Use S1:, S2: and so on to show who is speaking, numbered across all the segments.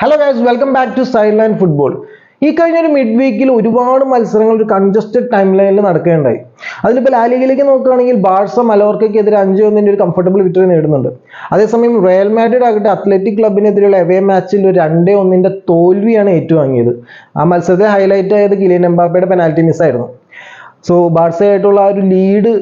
S1: Hello guys welcome back to side line football ഈ കഴിഞ്ഞ ഒരു മിഡ് വീക്കിൽ ഒരുപാട് മത്സരങ്ങൾ ഒരു കൺജസ്റ്റഡ് ടൈം ലൈനിൽ നടക്കുകയുണ്ടായി. അതിലിപ്പോൾ ലാലിഗയിലേക്ക് നോക്കുകയാണെങ്കിൽ ബാഴ്സ മലോർക്കയ്ക്കെതിരെ അഞ്ച് ഒന്നിന്റെ ഒരു കംഫർട്ടബിൾ വിക്ടറി നേടുന്നുണ്ട്. അതേസമയം റയൽ മാഡ്രിഡ് ആകട്ടെ അത്ലറ്റിക് ക്ലബിനെതിരെയുള്ള എവേ മാച്ചിൽ ഒരു രണ്ടേ ഒന്നിന്റെ തോൽവിയാണ് ഏറ്റുവാങ്ങിയത്. ആ മത്സരത്തെ ഹൈലൈറ്റ് ആയത് കിലിയൻ എംബാപ്പയുടെ പെനാൽറ്റി മിസ്സായിരുന്നു സോ ബാഴ്സയായിട്ടുള്ള ആ ഒരു ലീഡ്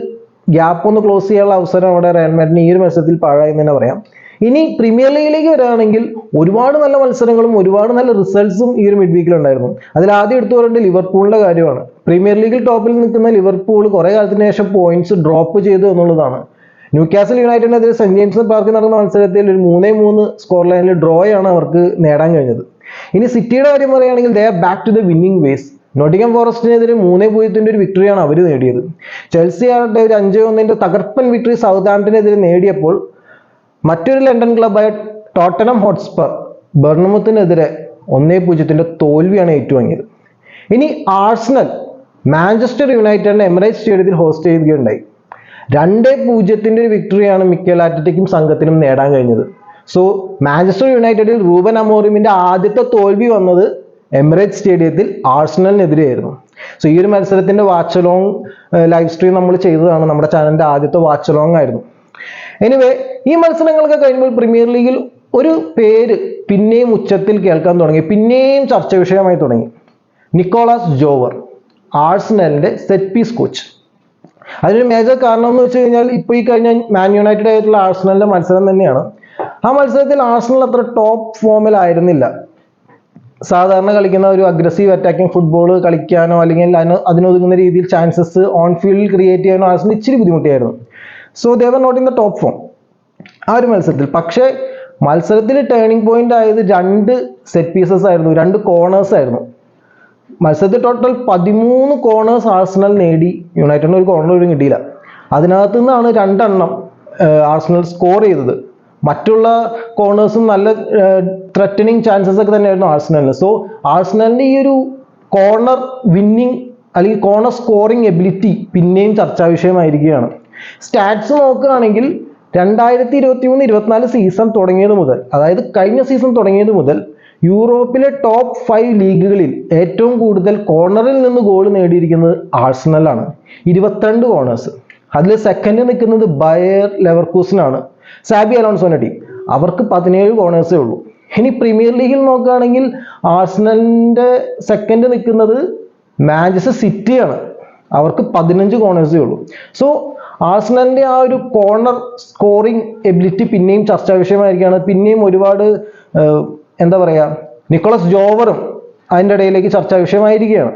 S1: ഗ്യാപ്പ് ഒന്ന് ക്ലോസ് ചെയ്യാനുള്ള അവസരം അവിടെ റയൽ മാഡ്രിഡിന് ഈ ഒരു മത്സരത്തിൽ പാഴായി എന്ന് തന്നെ പറയാം. ഇനി പ്രീമിയർ ലീഗിലേക്ക് വരികയാണെങ്കിൽ ഒരുപാട് നല്ല മത്സരങ്ങളും ഒരുപാട് നല്ല റിസൾട്ട്സും ഈ ഒരു മിഡ് വീക്കിൽ ഉണ്ടായിരുന്നു. അതിൽ ആദ്യം എടുത്തു പറയേണ്ടത് ലിവർപൂളിന്റെ കാര്യമാണ്. പ്രീമിയർ ലീഗിൽ ടോപ്പിൽ നിൽക്കുന്ന ലിവർപൂൾ കുറെ കാലത്തിന് ശേഷം പോയിന്റ്സ് ഡ്രോപ്പ് ചെയ്തു എന്നുള്ളതാണ്. ന്യൂ കാസൽ യുണൈറ്റഡിനെതിരെ സെന്റ് ജെയിംസ് പാർക്കിൽ നടന്ന മത്സരത്തിൽ ഒരു മൂന്നേ മൂന്ന് സ്കോർ ലൈനിൽ ഡ്രോയാണ് അവർക്ക് നേടാൻ കഴിഞ്ഞത്. ഇനി സിറ്റിയുടെ കാര്യം പറയുകയാണെങ്കിൽ they are back to the winning ways Nottingham ഫോറസ്റ്റിനെതിരെ മൂന്നേ പൂജ്യത്തിന്റെ ഒരു വിക്ടറിയാണ് അവർ നേടിയത്. ചെൽസി ആകട്ടെ ഒരു അഞ്ച് ഒന്നിന്റെ തകർപ്പൻ വിക്ടറി സൗത്ത് ആംപ്റ്റിനെതിരെ നേടിയപ്പോൾ മറ്റൊരു ലണ്ടൻ ക്ലബായ ടോട്ടനം ഹോട്ട്സ്പർ ബർണമുത്തിനെതിരെ ഒന്നേ പൂജ്യത്തിന്റെ തോൽവിയാണ് ഏറ്റുവാങ്ങിയത്. ഇനി ആഴ്സണൽ മാഞ്ചസ്റ്റർ യുണൈറ്റഡിനെ എമിറേറ്റ് സ്റ്റേഡിയത്തിൽ ഹോസ്റ്റ് ചെയ്യുകയുണ്ടായി. രണ്ടേ പൂജ്യത്തിന്റെ ഒരു വിക്ടറിയാണ് മിക്കൽ ആറ്ററ്റിക്കും സംഘത്തിനും നേടാൻ കഴിഞ്ഞത്. സോ മാഞ്ചസ്റ്റർ യുണൈറ്റഡിൽ റൂബൻ അമോറിമിന്റെ ആദ്യത്തെ തോൽവി വന്നത് എമിറേറ്റ് സ്റ്റേഡിയത്തിൽ ആഴ്സണലിനെതിരെയായിരുന്നു. സോ ഈ ഒരു മത്സരത്തിന്റെ വാച്ച് ലോങ് ലൈവ് സ്ട്രീം നമ്മൾ ചെയ്തതാണ് നമ്മുടെ ചാനലിന്റെ ആദ്യത്തെ വാച്ച് ലോങ് ആയിരുന്നു. എനിവേ ഈ മത്സരങ്ങളൊക്കെ കഴിയുമ്പോൾ പ്രീമിയർ ലീഗിൽ ഒരു പേര് പിന്നെയും ഉച്ചത്തിൽ കേൾക്കാൻ തുടങ്ങി. പിന്നെയും ചർച്ച വിഷയമായി തുടങ്ങി. നിക്കോളാസ് ജോവർ ആഴ്സണലിന്റെ സെറ്റ് പീസ് കോച്ച് അതിനൊരു മേജർ കാരണം എന്ന് വെച്ച് കഴിഞ്ഞാൽ ഇപ്പോൾ ഈ കഴിഞ്ഞ മാൻ യുണൈറ്റഡ് ആയിട്ടുള്ള ആഴ്സണലിന്റെ മത്സരം തന്നെയാണ്. ആ മത്സരത്തിൽ ആഴ്സണൽ അത്ര ടോപ്പ് ഫോമിലായിരുന്നില്ല സാധാരണ കളിക്കുന്ന ഒരു അഗ്രസീവ് അറ്റാക്കിംഗ് ഫുട്ബോൾ കളിക്കാനോ അല്ലെങ്കിൽ അതിന് അതിനൊതുങ്ങുന്ന രീതിയിൽ ചാൻസസ് ഓൺ ഫീൽഡിൽ ക്രിയേറ്റ് ചെയ്യാനോ ആഴ്സണൽ ഇച്ചിരി ബുദ്ധിമുട്ടിയായിരുന്നു. So they were not in the top form ആ ഒരു മത്സരത്തിൽ. പക്ഷേ മത്സരത്തിൽ ടേണിംഗ് പോയിന്റ് ആയത് രണ്ട് സെറ്റ് പീസസ് ആയിരുന്നു രണ്ട് കോർണേഴ്സ് ആയിരുന്നു. മത്സരത്തിൽ ടോട്ടൽ പതിമൂന്ന് കോർണേഴ്സ് ആഴ്സണൽ നേടി. യുണൈറ്റഡിന് ഒരു കോർണർ പോലും കിട്ടിയില്ല. അതിനകത്തു നിന്നാണ് രണ്ടെണ്ണം ആഴ്സണൽ സ്കോർ ചെയ്തത്. മറ്റുള്ള കോർണേഴ്സും നല്ല ത്രെറ്റനിങ് ചാൻസസ് ഒക്കെ തന്നെയായിരുന്നു ആഴ്സണലിന് സോ ആഴ്സണലിന്റെ ഈ ഒരു കോർണർ വിന്നിങ് അല്ലെങ്കിൽ കോർണർ സ്കോറിംഗ് എബിലിറ്റി പിന്നെയും ചർച്ചാ വിഷയമായിരിക്കുകയാണ് സ്റ്റാറ്റ്സ് നോക്കുകയാണെങ്കിൽ രണ്ടായിരത്തി ഇരുപത്തി മൂന്ന് ഇരുപത്തിനാല് സീസൺ തുടങ്ങിയത് മുതൽ അതായത് കഴിഞ്ഞ സീസൺ തുടങ്ങിയത് മുതൽ യൂറോപ്പിലെ ടോപ്പ് ഫൈവ് ലീഗുകളിൽ ഏറ്റവും കൂടുതൽ കോർണറിൽ നിന്ന് ഗോൾ നേടിയിരിക്കുന്നത് ആഴ്സണലാണ് ഇരുപത്തിരണ്ട് കോർണേഴ്സ് അതിൽ സെക്കൻഡ് നിൽക്കുന്നത് ബയർ ലെവർക്കൂസനാണ് സാബി അലോൺസോന്റെ ടീം അവർക്ക് പതിനേഴ് കോർണേഴ്സേ ഉള്ളൂ. ഇനി പ്രീമിയർ ലീഗിൽ നോക്കുകയാണെങ്കിൽ ആഴ്സണലിന്റെ സെക്കൻഡ് നിൽക്കുന്നത് മാഞ്ചസ്റ്റർ സിറ്റിയാണ് അവർക്ക് പതിനഞ്ച് കോർണേഴ്സേ ഉള്ളൂ. സോ ആഴ്സണലിന്റെ ആ ഒരു കോർണർ സ്കോറിംഗ് എബിലിറ്റി പിന്നെയും ചർച്ചാ വിഷയമായിരിക്കുകയാണ്. പിന്നെയും ഒരുപാട് എന്താ പറയാ നിക്കോളസ് ജോവറും അതിന്റെ ഇടയിലേക്ക് ചർച്ചാ വിഷയമായിരിക്കുകയാണ്.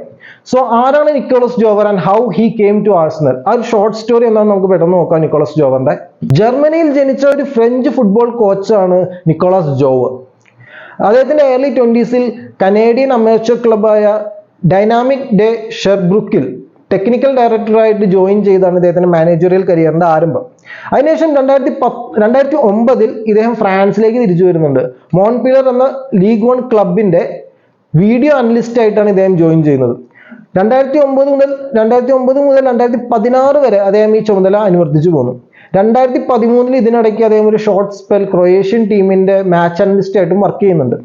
S1: സോ ആരാണ് Nicolas Jover and how he came to Arsenal ആ ഒരു ഷോർട്ട് സ്റ്റോറി എന്താണെന്ന് നമുക്ക് പെട്ടെന്ന് നോക്കാം നിക്കോളസ് ജോവറിന്റെ. ജർമ്മനിയിൽ ജനിച്ച ഒരു ഫ്രഞ്ച് ഫുട്ബോൾ കോച്ചാണ് നിക്കോളസ് ജോവർ. അദ്ദേഹത്തിന്റെ ഏർലി ട്വന്റീസിൽ കനേഡിയൻ അമേച്ചർ ക്ലബായ ഡൈനാമിക് ഡേ ഷെർബ്രുക്കിൽ ടെക്നിക്കൽ ഡയറക്ടറായിട്ട് ജോയിൻ ചെയ്താണ് ഇദ്ദേഹത്തിന്റെ മാനേജറിയൽ കരിയറിന്റെ ആരംഭം. അതിനുശേഷം രണ്ടായിരത്തി പത്ത് രണ്ടായിരത്തി ഒമ്പതിൽ ഇദ്ദേഹം ഫ്രാൻസിലേക്ക് തിരിച്ചു വരുന്നുണ്ട്. മോൺപിലർ എന്ന ലീഗ് വൺ ക്ലബിന്റെ വീഡിയോ അനലിസ്റ്റ് ആയിട്ടാണ് ഇദ്ദേഹം ജോയിൻ ചെയ്യുന്നത്. രണ്ടായിരത്തി ഒമ്പത് മുതൽ രണ്ടായിരത്തി ഒമ്പത് മുതൽ രണ്ടായിരത്തി പതിനാറ് വരെ അദ്ദേഹം ഈ ചുമതല അനുവർത്തിച്ചു പോന്നു. രണ്ടായിരത്തി പതിമൂന്നിൽ ഇതിനിടയ്ക്ക് അദ്ദേഹം ഒരു ഷോർട്ട് സ്പെൽ ക്രൊയേഷ്യൻ ടീമിന്റെ മാച്ച് അനലിസ്റ്റ് ആയിട്ടും വർക്ക് ചെയ്യുന്നുണ്ട്.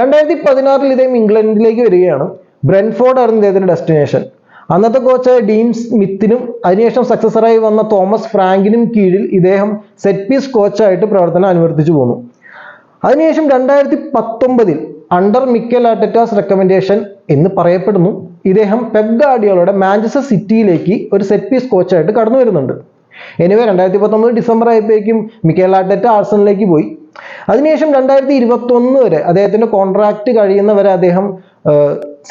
S1: രണ്ടായിരത്തി പതിനാറിൽ ഇദ്ദേഹം ഇംഗ്ലണ്ടിലേക്ക് വരികയാണ്. ബ്രെൻഫോർഡ് ആയിരുന്നു ഇദ്ദേഹത്തിന്റെ ഡെസ്റ്റിനേഷൻ അന്നത്തെ കോച്ചായ ഡീൻ സ്മിത്തിനും അതിനുശേഷം സക്സസറായി വന്ന തോമസ് ഫ്രാങ്കിനും കീഴിൽ ഇദ്ദേഹം സെറ്റ് പീസ് കോച്ചായിട്ട് പ്രവർത്തനം അനുവർത്തിച്ചു പോന്നു. അതിനുശേഷം രണ്ടായിരത്തി പത്തൊമ്പതിൽ അണ്ടർ മിക്കൽ ആർട്ടറ്റാസ് റെക്കമെൻഡേഷൻ എന്ന് പറയപ്പെടുന്നു. ഇദ്ദേഹം പെപ് ഗാർഡിയോളയുടെ മാഞ്ചസ്റ്റർ സിറ്റിയിലേക്ക് ഒരു സെറ്റ് പീസ് കോച്ചായിട്ട് കടന്നു വരുന്നുണ്ട്. എനിവേ രണ്ടായിരത്തി പത്തൊമ്പത് ഡിസംബർ ആയപ്പോഴേക്കും മിക്കേൽ ആർട്ടറ്റ ആഴ്സണിലേക്ക് പോയി. അതിനുശേഷം രണ്ടായിരത്തി ഇരുപത്തി ഒന്ന് വരെ അദ്ദേഹത്തിന്റെ കോൺട്രാക്ട് കഴിയുന്നവരെ അദ്ദേഹം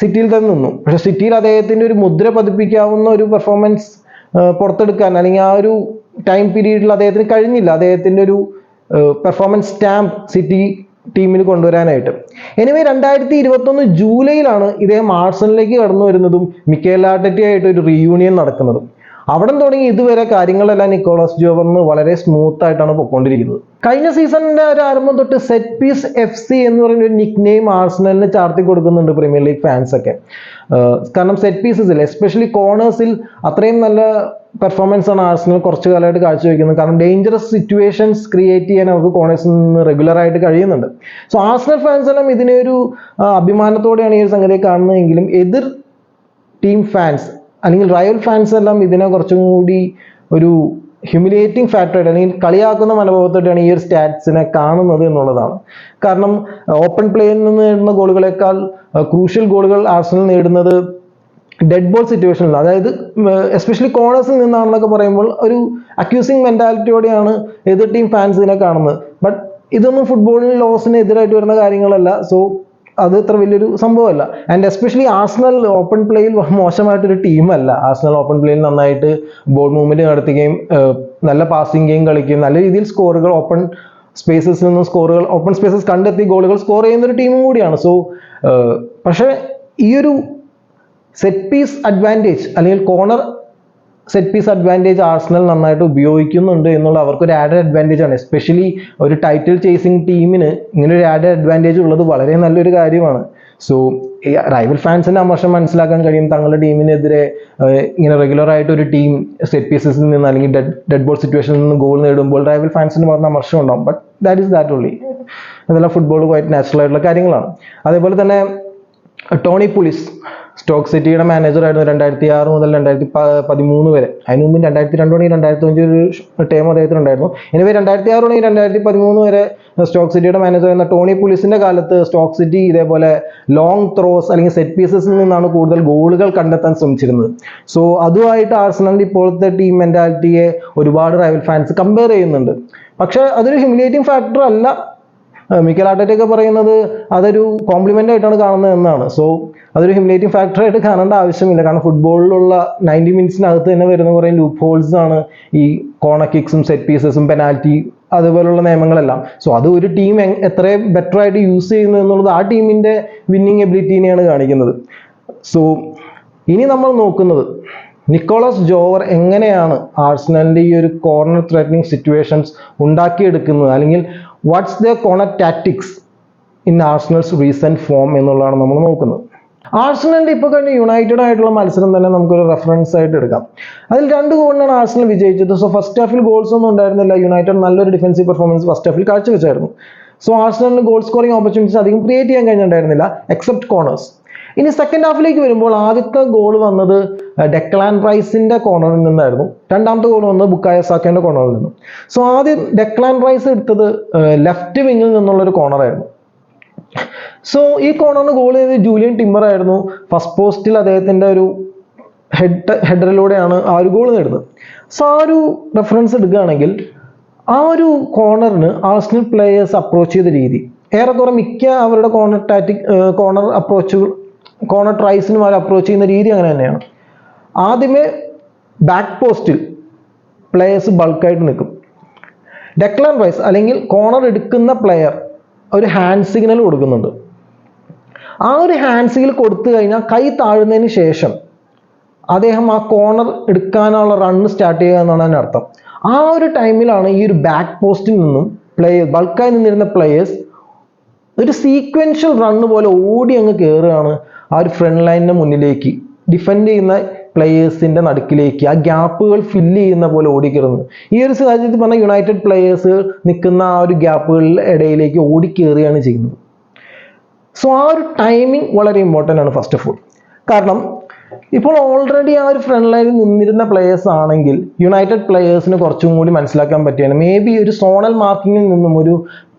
S1: സിറ്റിയിൽ തന്നെ നിന്നു. പക്ഷെ സിറ്റിയിൽ അദ്ദേഹത്തിന്റെ ഒരു മുദ്ര പതിപ്പിക്കാവുന്ന ഒരു പെർഫോമൻസ് പുറത്തെടുക്കാൻ അല്ലെങ്കിൽ ആ ഒരു ടൈം പീരീഡിൽ അദ്ദേഹത്തിന് കഴിഞ്ഞില്ല. അദ്ദേഹത്തിന്റെ ഒരു പെർഫോമൻസ് സ്റ്റാമ്പ് സിറ്റി ടീമിൽ കൊണ്ടുവരാനായിട്ട്. എനിവേ രണ്ടായിരത്തി ഇരുപത്തൊന്ന് ജൂലൈയിലാണ് ഇദ്ദേഹം ആഴ്സണലിലേക്ക് കടന്നു വരുന്നതും മിക്കേൽ ആയിട്ട് ഒരു റീയൂണിയൻ നടക്കുന്നതും. അവിടെ തുടങ്ങി ഇതുവരെ കാര്യങ്ങളെല്ലാം നിക്കോളസ് ജോബറിന് വളരെ സ്മൂത്ത് ആയിട്ടാണ് പോയിക്കൊണ്ടിരിക്കുന്നത് കഴിഞ്ഞ സീസണിന്റെ ഒരു ആരംഭം തൊട്ട് സെറ്റ് പീസ് എഫ് സി എന്ന് പറയുന്ന ഒരു നിക് നെയിം ആർസണലിന് ചാർത്തി കൊടുക്കുന്നുണ്ട് പ്രീമിയർ ലീഗ് ഫാൻസ് ഒക്കെ. കാരണം സെറ്റ് പീസസിൽ എസ്പെഷ്യലി കോർണേഴ്സിൽ അത്രയും നല്ല പെർഫോമൻസ് ആണ് ആർസണൽ കുറച്ച് കാലമായിട്ട് കാഴ്ചവെക്കുന്നത്. കാരണം ഡേഞ്ചറസ് സിറ്റുവേഷൻസ് ക്രിയേറ്റ് ചെയ്യാൻ അവർക്ക് കോണേഴ്സിൽ നിന്ന് റെഗുലർ ആയിട്ട് കഴിയുന്നുണ്ട്. സോ ആർസണൽ ഫാൻസ് എല്ലാം ഇതിനെ ഒരു അഭിമാനത്തോടെയാണ് ഈ ഒരു സംഗതിയെ കാണുന്നതെങ്കിലും എതിർ ടീം ഫാൻസ് അല്ലെങ്കിൽ റയൽ ഫാൻസ് എല്ലാം ഇതിനെ കുറച്ചും കൂടി ഒരു ഹ്യൂമിലിയേറ്റിംഗ് ഫാക്ടറായിട്ട് അല്ലെങ്കിൽ കളിയാക്കുന്ന മനോഭാവത്തോടെയാണ് ഈ ഒരു സ്റ്റാറ്റ്സിനെ കാണുന്നത് എന്നുള്ളതാണ്. കാരണം ഓപ്പൺ പ്ലേയിൽ നിന്ന് നേടുന്ന ഗോളുകളെക്കാൾ ക്രൂഷ്യൽ ഗോളുകൾ ആർസണൽ നേടുന്നത് ഡെഡ് ബോൾ സിറ്റുവേഷനിൽ അതായത് എസ്പെഷ്യലി കോർണേഴ്സിൽ നിന്നാണെന്നൊക്കെ പറയുമ്പോൾ ഒരു അക്യൂസിങ് മെന്റാലിറ്റിയോടെയാണ് എതിർ ടീം ഫാൻസ് ഇതിനെ കാണുന്നത്. ബട്ട് ഇതൊന്നും ഫുട്ബോളിൽ ലോസിന് എതിരായിട്ട് വരുന്ന കാര്യങ്ങളല്ല. സോ അത് ഇത്ര വലിയൊരു സംഭവമല്ല. ആൻഡ് എസ്പെഷ്യലി ആസ്നൽ ഓപ്പൺ പ്ലേയിൽ മോശമായിട്ടൊരു ടീമല്ല ആസ്നൽ ഓപ്പൺ പ്ലേയിൽ നന്നായിട്ട് ബോൾ മൂവ്മെന്റ് നടത്തുകയും നല്ല പാസിംഗ് ഗെയിം കളിക്കുകയും നല്ല രീതിയിൽ സ്കോറുകൾ ഓപ്പൺ സ്പേസസിൽ നിന്നും സ്കോറുകൾ ഓപ്പൺ സ്പേസസ് കണ്ടെത്തി ഗോളുകൾ സ്കോർ ചെയ്യുന്ന ഒരു ടീമും കൂടിയാണ്. സോ പക്ഷേ ഈ ഒരു സെറ്റ് പീസ് അഡ്വാന്റേജ് അല്ലെങ്കിൽ corner set piece advantage Arsenal നന്നായിട്ട് ഉപയോഗിക്കുന്നുണ്ട് എന്നുള്ള അവർക്കൊരു ആഡഡ് അഡ്വാന്റേജ് ആണ്. എസ്പെഷ്യലി ഒരു ടൈറ്റിൽ ചേസിങ് ടീമിന് ഇങ്ങനെ ഒരു ആഡഡ് അഡ്വാന്റേജ് ഉള്ളത് വളരെ നല്ലൊരു കാര്യമാണ്. സോ റൈവൽ ഫാൻസിന് അമർഷം മനസ്സിലാക്കാൻ കഴിയും. തങ്ങളുടെ ടീമിനെതിരെ ഇങ്ങനെ റെഗുലർ ആയിട്ട് ഒരു ടീം സെറ്റ് പീസസിൽ നിന്ന് അല്ലെങ്കിൽ ഡെഡ് ഡെഡ് ബോൾ സിറ്റുവേഷനിൽ നിന്ന് ഗോൾ നേടുമ്പോൾ റൈവൽ ഫാൻസിന് പറഞ്ഞ അമർഷം ഉണ്ടാവും but that is that only അതെല്ലാം ഫുട്ബോൾ ക്വൈറ്റ് നാച്ചുറൽ ആയിട്ടുള്ള കാര്യങ്ങളാണ്. അതേപോലെ തന്നെ ടോണി പുലിസ് സ്റ്റോക്ക് സിറ്റിയുടെ മാനേജർ ആയിരുന്നു രണ്ടായിരത്തി ആറ് മുതൽ രണ്ടായിരത്തി പതിമൂന്ന് വരെ. അതിന് മുമ്പ് രണ്ടായിരത്തി രണ്ട് മണി രണ്ടായിരത്തി അഞ്ച് ഒരു ടേം അദ്ദേഹത്തിന് ഉണ്ടായിരുന്നു. എനിവേ രണ്ടായിരത്തി ആറ് മണി രണ്ടായിരത്തി പതിമൂന്ന് വരെ സ്റ്റോക്ക് സിറ്റിയുടെ മാനേജർ ആയിരുന്ന ടോണി പുലിസിന്റെ കാലത്ത് സ്റ്റോക്ക് സിറ്റി ഇതേപോലെ ലോങ് ത്രോസ് അല്ലെങ്കിൽ സെറ്റ് പീസസിൽ നിന്നാണ് കൂടുതൽ ഗോളുകൾ കണ്ടെത്താൻ ശ്രമിച്ചിരുന്നത്. സോ അതുമായിട്ട് ആർസണലിന്റെ ഇപ്പോഴത്തെ ടീം മെന്റാലിറ്റിയെ ഒരുപാട് റൈവൽ ഫാൻസ് കമ്പയർ ചെയ്യുന്നുണ്ട്. പക്ഷേ അതൊരു ഹ്യൂമിലേറ്റിംഗ് ഫാക്ടർ അല്ല. മിക്കൽ ആർട്ടറ്റൊക്കെ പറയുന്നത് അതൊരു കോംപ്ലിമെന്റ് ആയിട്ടാണ് കാണുന്നത് എന്നാണ്. സോ അതൊരു ഹിമിനേറ്റിംഗ് ഫാക്ടർ ആയിട്ട് കാണേണ്ട ആവശ്യമില്ല. കാരണം ഫുട്ബോളിലുള്ള നയന്റി മിനിറ്റ്സിനകത്ത് തന്നെ വരുന്ന കുറേ ലൂപ്പ് ഹോൾസ് ആണ്. ഈ കോർണർ കിക്സും സെറ്റ് പീസസും പെനാൽറ്റി അതുപോലുള്ള നിയമങ്ങളെല്ലാം. സോ അത് ഒരു ടീം എത്ര ബെറ്റർ ആയിട്ട് യൂസ് ചെയ്യുന്നു എന്നുള്ളത് ആ ടീമിന്റെ വിന്നിങ് എബിലിറ്റീനെയാണ് കാണിക്കുന്നത്. സോ ഇനി നമ്മൾ നോക്കുന്നത് നിക്കോളസ് ജോവർ എങ്ങനെയാണ് ആർസണലിന്റെ ഈ ഒരു കോർണർ ത്രെറ്റനിങ് സിറ്റുവേഷൻസ് ഉണ്ടാക്കിയെടുക്കുന്നത്? അല്ലെങ്കിൽ what's the corner tactics in Arsenal's recent form എന്നുള്ളതാണ് നമ്മൾ നോക്കുന്നത്. ആർസണലിന്റെ ഇപ്പോൾ കഴിഞ്ഞ യുണൈറ്റഡ് ആയിട്ടുള്ള മത്സരം തന്നെ നമുക്കൊരു റെഫറൻസ് ആയിട്ട് എടുക്കാം. അതിൽ രണ്ട് ഗോളിനാണ് ആർസണൽ വിജയിച്ചത്. സോ ഫസ്റ്റ് ഹാഫിൽ ഗോൾസ് ഒന്നും ഉണ്ടായിരുന്നില്ല. യുണൈറ്റഡ് നല്ലൊരു ഡിഫൻസീവ് പെർഫോമൻസ് ഫസ്റ്റ് ഹാഫിൽ കാഴ്ചവെച്ചായിരുന്നു. സോ ആർസണലിന് ഗോൾ സ്കോറിംഗ് ഓപ്പർച്യൂണിറ്റീസ് അധികം ക്രിയേറ്റ് ചെയ്യാൻ കഴിഞ്ഞിട്ടുണ്ടായിരുന്നില്ല എക്സെപ്റ്റ് കോർണേഴ്സ് ഇനി സെക്കൻഡ് ഹാഫിലേക്ക് വരുമ്പോൾ ആദ്യത്തെ ഗോൾ വന്നത് ഡെക്ലാൻ റൈസിന്റെ കോർണറിൽ നിന്നായിരുന്നു. രണ്ടാമത്തെ ഗോൾ വന്നത് ബുക്കായ സാക്കേന്റെ കോർണറിൽ നിന്നും. സോ ആദ്യം ഡെക്ലാൻ റൈസ് എടുത്തത് ലെഫ്റ്റ് വിങ്ങിൽ നിന്നുള്ള ഒരു കോർണറായിരുന്നു സോ ഈ കോർണറിന് ഗോൾ ചെയ്ത് ജൂലിയൻ ടിമ്മർ ആയിരുന്നു. ഫസ്റ്റ് പോസ്റ്റിൽ അദ്ദേഹത്തിന്റെ ഒരു ഹെഡ് ഹെഡറിലൂടെയാണ് ആ ഒരു ഗോൾ നേടുന്നത്. സോ ആ ഒരു റെഫറൻസ് എടുക്കുകയാണെങ്കിൽ ആ ഒരു കോർണറിന് ആർസണൽ പ്ലേയേഴ്സ് അപ്രോച്ച് ചെയ്ത രീതി. ഏറെക്കുറെ മിക്ക അവരുടെ കോർണർ ടാറ്റിക് കോർണർ അപ്രോച്ചുകൾ കോർണർ ട്രൈസിനും അവർ അപ്രോച്ച് ചെയ്യുന്ന രീതി അങ്ങനെ തന്നെയാണ്. ആദ്യമേ ബാക്ക് പോസ്റ്റിൽ പ്ലേയേഴ്സ് ബൾക്കായിട്ട് നിൽക്കും. ഡെക്ലാൻ റൈസ് അല്ലെങ്കിൽ കോർണർ എടുക്കുന്ന പ്ലെയർ ഒരു ഹാൻഡ് സിഗ്നൽ കൊടുക്കുന്നുണ്ട്. ആ ഒരു ഹാൻഡ് സിഗ്നൽ കൊടുത്തു കഴിഞ്ഞാൽ കൈ താഴുന്നതിന് ശേഷം അദ്ദേഹം ആ കോർണർ എടുക്കാനുള്ള റണ്ണ് സ്റ്റാർട്ട് ചെയ്യുക എന്നാണ് അതിന്റെ അർത്ഥം ആ ഒരു ടൈമിലാണ് ഈ ഒരു ബാക്ക് പോസ്റ്റിൽ നിന്നും പ്ലേയേഴ്സ് ബൾക്കായി നിന്നിരുന്ന പ്ലേയേഴ്സ് ഒരു സീക്വൻഷ്യൽ റണ്ണ് പോലെ ഓടി അങ്ങ് കയറുകയാണ് ആ ഒരു ഫ്രണ്ട് ലൈനിന് മുന്നിലേക്ക്. ഡിഫെൻഡ് ചെയ്യുന്ന പ്ലെയേഴ്സിന്റെ നടുക്കിലേക്ക്. ആ ഗ്യാപ്പുകൾ ഫില്ല് ചെയ്യുന്ന പോലെ ഓടിക്കയറുന്നു ഈ ഒരു സാഹചര്യത്തിൽ പറഞ്ഞാൽ യുണൈറ്റഡ് പ്ലേയേഴ്സ് നിൽക്കുന്ന ആ ഒരു ഗ്യാപ്പുകളുടെ ഇടയിലേക്ക് ഓടിക്കയറുകയാണ് ചെയ്യുന്നത്. സോ ആ ഒരു ടൈമിംഗ് വളരെ ഇമ്പോർട്ടന്റ് ആണ് ഫസ്റ്റ് ഓഫ് ഓൾ കാരണം ഇപ്പോൾ ഓൾറെഡി ആ ഒരു ഫ്രണ്ട് ലൈനിൽ നിന്നിരുന്ന പ്ലേയേഴ്സ് ആണെങ്കിൽ യുണൈറ്റഡ് പ്ലേയേഴ്സിന് കുറച്ചും കൂടി മനസ്സിലാക്കാൻ പറ്റിയാണ് മേ ബി ഒരു സോണൽ മാർക്കിങ്ങിൽ നിന്നും ഒരു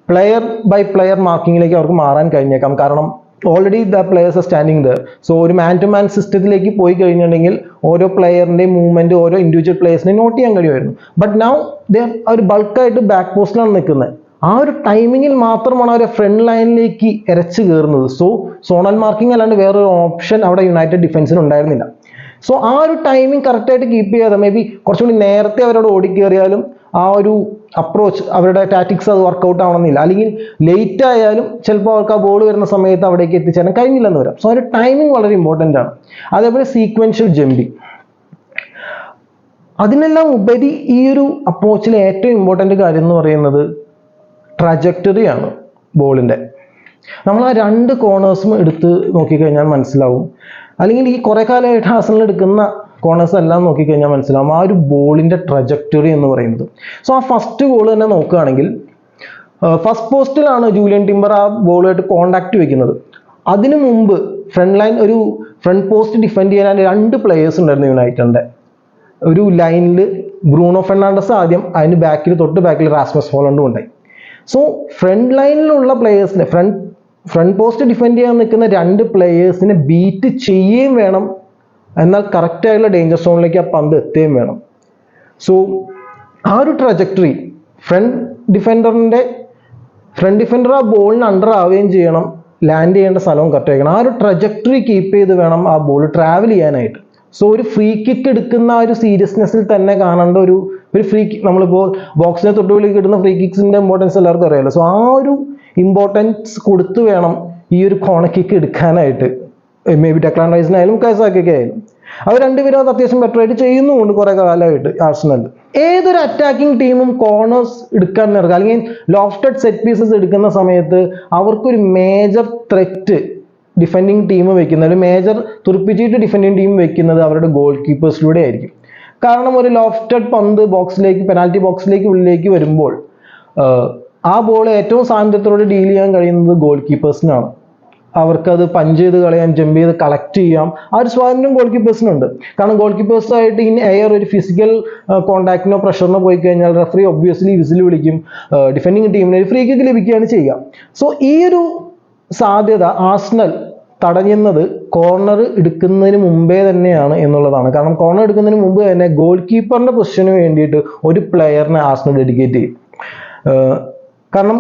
S1: പ്ലെയർ ബൈ പ്ലെയർ മാർക്കിങ്ങിലേക്ക് അവർക്ക് മാറാൻ കഴിഞ്ഞേക്കാം. കാരണം already the players are standing there so ഒരു മാൻ ടു മാൻ സിസ്റ്റത്തിലേക്ക് പോയി കഴിഞ്ഞിട്ടുണ്ടെങ്കിൽ ഓരോ പ്ലെയറിന്റെയും മൂവ്മെന്റ് ഓരോ ഇൻഡിവിജ്വൽ പ്ലെയേഴ്സിനെ നോട്ട് ചെയ്യാൻ കഴിയുമായിരുന്നു. ബട്ട് നൗ ദേ ഒരു ബൾക്കായിട്ട് ബാക്ക് പോസ്റ്റിലാണ് നിൽക്കുന്നത്. ആ ഒരു ടൈമിങ്ങിൽ മാത്രമാണ് അവരെ ഫ്രണ്ട് ലൈനിലേക്ക് ഇരച്ചു കയറുന്നത്. സോ സോണൽ മാർക്കിംഗ് അല്ലാണ്ട് വേറൊരു ഓപ്ഷൻ അവിടെ യുണൈറ്റഡ് ഡിഫൻസിന് ഉണ്ടായിരുന്നില്ല. സോ ആ ഒരു ടൈമിംഗ് കറക്റ്റായിട്ട് കീപ്പ് ചെയ്യാതെ മേ ബി കുറച്ചുകൂടി നേരത്തെ അവരോട് ഓടിക്കേറിയാലും ആ ഒരു അപ്രോച്ച് അവരുടെ ടാറ്റിക്സ് അത് വർക്കൗട്ട് ആവണമെന്നില്ല. അല്ലെങ്കിൽ ലേറ്റ് ആയാലും ചിലപ്പോൾ അവർക്ക് ആ ബോൾ വരുന്ന സമയത്ത് അവിടേക്ക് എത്തിച്ചേരാൻ കഴിഞ്ഞില്ലെന്ന് വരാം. സോ ഒരു ടൈമിംഗ് വളരെ ഇമ്പോർട്ടന്റ് ആണ്. അതേപോലെ സീക്വൻഷ്യൽ ജമ്പിങ് അതിനെല്ലാം ഉപരി ഈ ഒരു അപ്രോച്ചിലെ ഏറ്റവും ഇമ്പോർട്ടന്റ് കാര്യം എന്ന് പറയുന്നത് ട്രജക്ടറിയാണ് ബോളിന്റെ നമ്മൾ ആ രണ്ട് കോർണേഴ്സും എടുത്ത് നോക്കിക്കഴിഞ്ഞാൽ മനസ്സിലാവും. അല്ലെങ്കിൽ ഈ കുറേ കാലമായിട്ട് ഹാസനിൽ എടുക്കുന്ന കോർണേഴ്സ് എല്ലാം നോക്കിക്കഴിഞ്ഞാൽ മനസ്സിലാവും. ആ ഒരു ബോളിന്റെ ട്രജക്ടറി എന്ന് പറയുന്നത്. സോ ആ ഫസ്റ്റ് ഗോൾ തന്നെ നോക്കുകയാണെങ്കിൽ ഫസ്റ്റ് പോസ്റ്റിലാണ് ജൂലിയൻ ടിംബർ ആ ബോളുമായിട്ട് കോണ്ടാക്ട് വെക്കുന്നത്. അതിനു മുമ്പ് ഫ്രണ്ട് ലൈൻ ഒരു ഫ്രണ്ട് പോസ്റ്റ് ഡിഫെൻഡ് ചെയ്യാൻ രണ്ട് പ്ലേയേഴ്സ് ഉണ്ടായിരുന്നു യുണൈറ്റഡിന്റെ ഒരു ലൈനിൽ ബ്രൂണോ ഫെർണാണ്ടസ് ആദ്യം അതിന് ബാക്കിൽ തൊട്ട് ബാക്കിൽ റാസ്മസ് ഹോളണ്ടും ഉണ്ടായി. സോ ഫ്രണ്ട് ലൈനിലുള്ള പ്ലേയേഴ്സിനെ ഫ്രണ്ട് ഫ്രണ്ട് പോസ്റ്റ് ഡിഫെൻഡ് ചെയ്യാൻ നിൽക്കുന്ന രണ്ട് പ്ലേയേഴ്സിനെ ബീറ്റ് ചെയ്യുകയും വേണം എന്നാൽ കറക്റ്റ് ആയിട്ടുള്ള ഡേഞ്ചർ സോണിലേക്ക് ആ പന്ത് എത്തുകയും വേണം. സോ ആ ഒരു ട്രജക്ടറി ഫ്രണ്ട് ഡിഫൻഡറിന്റെ ഫ്രണ്ട് ഡിഫൻഡർ ആ ബോളിന് അണ്ടർ ആവുകയും ചെയ്യണം. ലാൻഡ് ചെയ്യേണ്ട സ്ഥലവും കറക്റ്റ് ആയിരിക്കണം. ആ ഒരു ട്രജക്ടറി കീപ്പ് ചെയ്ത് വേണം ആ ബോൾ ട്രാവൽ ചെയ്യാനായിട്ട്. സോ ഒരു ഫ്രീ കിക്ക് എടുക്കുന്ന ആ ഒരു സീരിയസ്നെസ്സിൽ തന്നെ കാണേണ്ട ഒരു ഒരു ഫ്രീ കിക്ക് നമ്മളിപ്പോൾ ബോക്സിനെ തൊട്ടുവിളി കിട്ടുന്ന ഫ്രീ കിക്സിന്റെ ഇമ്പോർട്ടൻസ് എല്ലാവർക്കും അറിയാമല്ലോ സോ ആ ഒരു ഇമ്പോർട്ടൻസ് കൊടുത്തു വേണം ഈ ഒരു കോണ കിക്ക് എടുക്കാനായിട്ട്. മേ ബി ടെക്ലാൻ റൈസിനായാലും കൈസാക്കൊക്കെ ആയാലും. അവർ രണ്ടുപേരും അത് അത്യാവശ്യം ബെറ്റർ ആയിട്ട് ചെയ്യുന്നുമുണ്ട് കുറെ കാലമായിട്ട് ആർസണലിൽ ഏതൊരു അറ്റാക്കിംഗ് ടീമും കോർണേഴ്സ് എടുക്കാൻ ഇറക്കുക അല്ലെങ്കിൽ ലോഫ്റ്റഡ് സെറ്റ് പീസസ് എടുക്കുന്ന സമയത്ത് അവർക്കൊരു മേജർ ത്രെറ്റ് ഡിഫെൻഡിങ് ടീം വെക്കുന്നത് ഒരു മേജർ തുറപ്പിച്ചിട്ട് ഡിഫെൻഡിങ് ടീം വെക്കുന്നത് അവരുടെ ഗോൾ കീപ്പേഴ്സിലൂടെ ആയിരിക്കും. കാരണം ഒരു ലോഫ്റ്റഡ് പന്ത് ബോക്സിലേക്ക് പെനാൽറ്റി ബോക്സിലേക്ക് ഉള്ളിലേക്ക് വരുമ്പോൾ ആ ബോൾ ഏറ്റവും സാന്നിധ്യത്തോടെ ഡീൽ ചെയ്യാൻ കഴിയുന്നത് ഗോൾ കീപ്പേഴ്സിനാണ് അവർക്കത് പഞ്ച് ചെയ്ത് കളയാം ജമ്പ് ചെയ്ത് കളക്ട് ചെയ്യാം. ആ ഒരു സ്വാതന്ത്ര്യം ഗോൾ കീപ്പേഴ്സിനുണ്ട് കാരണം ഗോൾ കീപ്പേഴ്സായിട്ട് ഇൻ എയർ ഒരു ഫിസിക്കൽ കോൺടാക്റ്റിനോ പ്രഷറിനോ പോയി കഴിഞ്ഞാൽ റെഫറി ഒബ്വിയസ്ലി വിസിൽ വിളിക്കും. ഡിഫെൻഡിങ് ടീമിന് ഒരു ഫ്രീ കിക്ക് ലഭിക്കുകയാണ് ചെയ്യുക. സോ ഈ ഒരു സാധ്യത ആസ്നൽ തടയുന്നത് കോർണർ എടുക്കുന്നതിന് മുമ്പേ തന്നെയാണ് എന്നുള്ളതാണ്. കാരണം കോർണർ എടുക്കുന്നതിന് മുമ്പ് തന്നെ ഗോൾ കീപ്പറിന്റെ പൊസിഷന് വേണ്ടിയിട്ട് ഒരു പ്ലെയറിനെ ആസ്നൽ ഡെഡിക്കേറ്റ് ചെയ്യും. കാരണം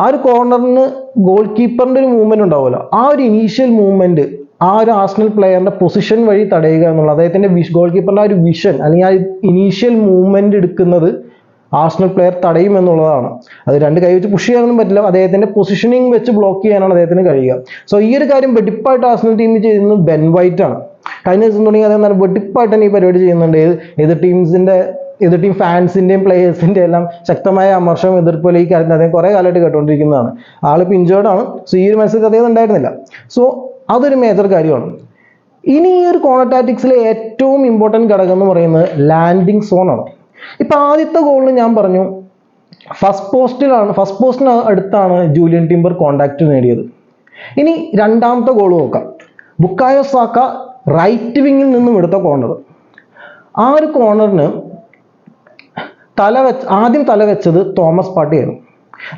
S1: ആ ഒരു കോർണറിന് ഗോൾ കീപ്പറിന്റെ ഒരു മൂവ്മെന്റ് ഉണ്ടാവുമല്ലോ. ആ ഒരു ഇനീഷ്യൽ മൂവ്മെന്റ് ആ ഒരു ആസ്നൽ പ്ലെയറിന്റെ പൊസിഷൻ വഴി തടയുക എന്നുള്ളത് അദ്ദേഹത്തിന്റെ വിഷ് ഗോൾ കീപ്പറിന്റെ ആ ഒരു വിഷൻ അല്ലെങ്കിൽ ആ ഇനീഷ്യൽ മൂവ്മെന്റ് എടുക്കുന്നത് ആസ്നൽ പ്ലെയർ തടയും എന്നുള്ളതാണ്. അത് രണ്ട് കൈ വെച്ച് പുഷ് ചെയ്യാനൊന്നും പറ്റില്ല. അദ്ദേഹത്തിന്റെ പൊസിഷനിങ് വെച്ച് ബ്ലോക്ക് ചെയ്യാനാണ് അദ്ദേഹത്തിന് കഴിയുക. സോ ഈ ഒരു കാര്യം വെടിപ്പായിട്ട് ആസ്നൽ ടീം ചെയ്യുന്നത് ബെൻ വൈറ്റ് ആണ്. കഴിഞ്ഞ ദിവസം തുടങ്ങി അദ്ദേഹം വെടിപ്പായിട്ട് തന്നെ ഈ പരിപാടി ചെയ്യുന്നുണ്ട്. ഏത് ടീംസിന്റെ എതിർ ടീം ഫാൻസിന്റെയും പ്ലേയേഴ്സിന്റെ എല്ലാം ശക്തമായ അമർഷം എതിർപ്പോൽ ഈ കാര്യത്തിൽ അദ്ദേഹം കുറെ കാലമായിട്ട് കേട്ടുകൊണ്ടിരിക്കുന്നതാണ്. ആളിപ്പോൾ ഇഞ്ചേർഡാണ് സോ ഈ ഒരു മത്സരത്തിൽ അദ്ദേഹം ഉണ്ടായിരുന്നില്ല. സോ അതൊരു മേജർ കാര്യമാണ്. ഇനി ഈ ഒരു കോണറ്റാറ്റിക്സിലെ ഏറ്റവും ഇമ്പോർട്ടന്റ് ഘടകം എന്ന് പറയുന്നത് ലാൻഡിങ് സോണാണ് ഇപ്പൊ ആദ്യത്തെ ഗോളിൽ ഞാൻ പറഞ്ഞു ഫസ്റ്റ് പോസ്റ്റിലാണ് ഫസ്റ്റ് പോസ്റ്റിന് അടുത്താണ് ജൂലിയൻ ടിംബർ കോണ്ടാക്ട് നേടിയത്. ഇനി രണ്ടാമത്തെ ഗോൾ നോക്കാം. ബുക്കായോ സാക്ക റൈറ്റ് വിങ്ങിൽ നിന്നും എടുത്ത കോർണർ ആ ഒരു കോർണറിന് തല വെച്ച് ആദ്യം തല വെച്ചത് തോമസ് പാട്ടിയായിരുന്നു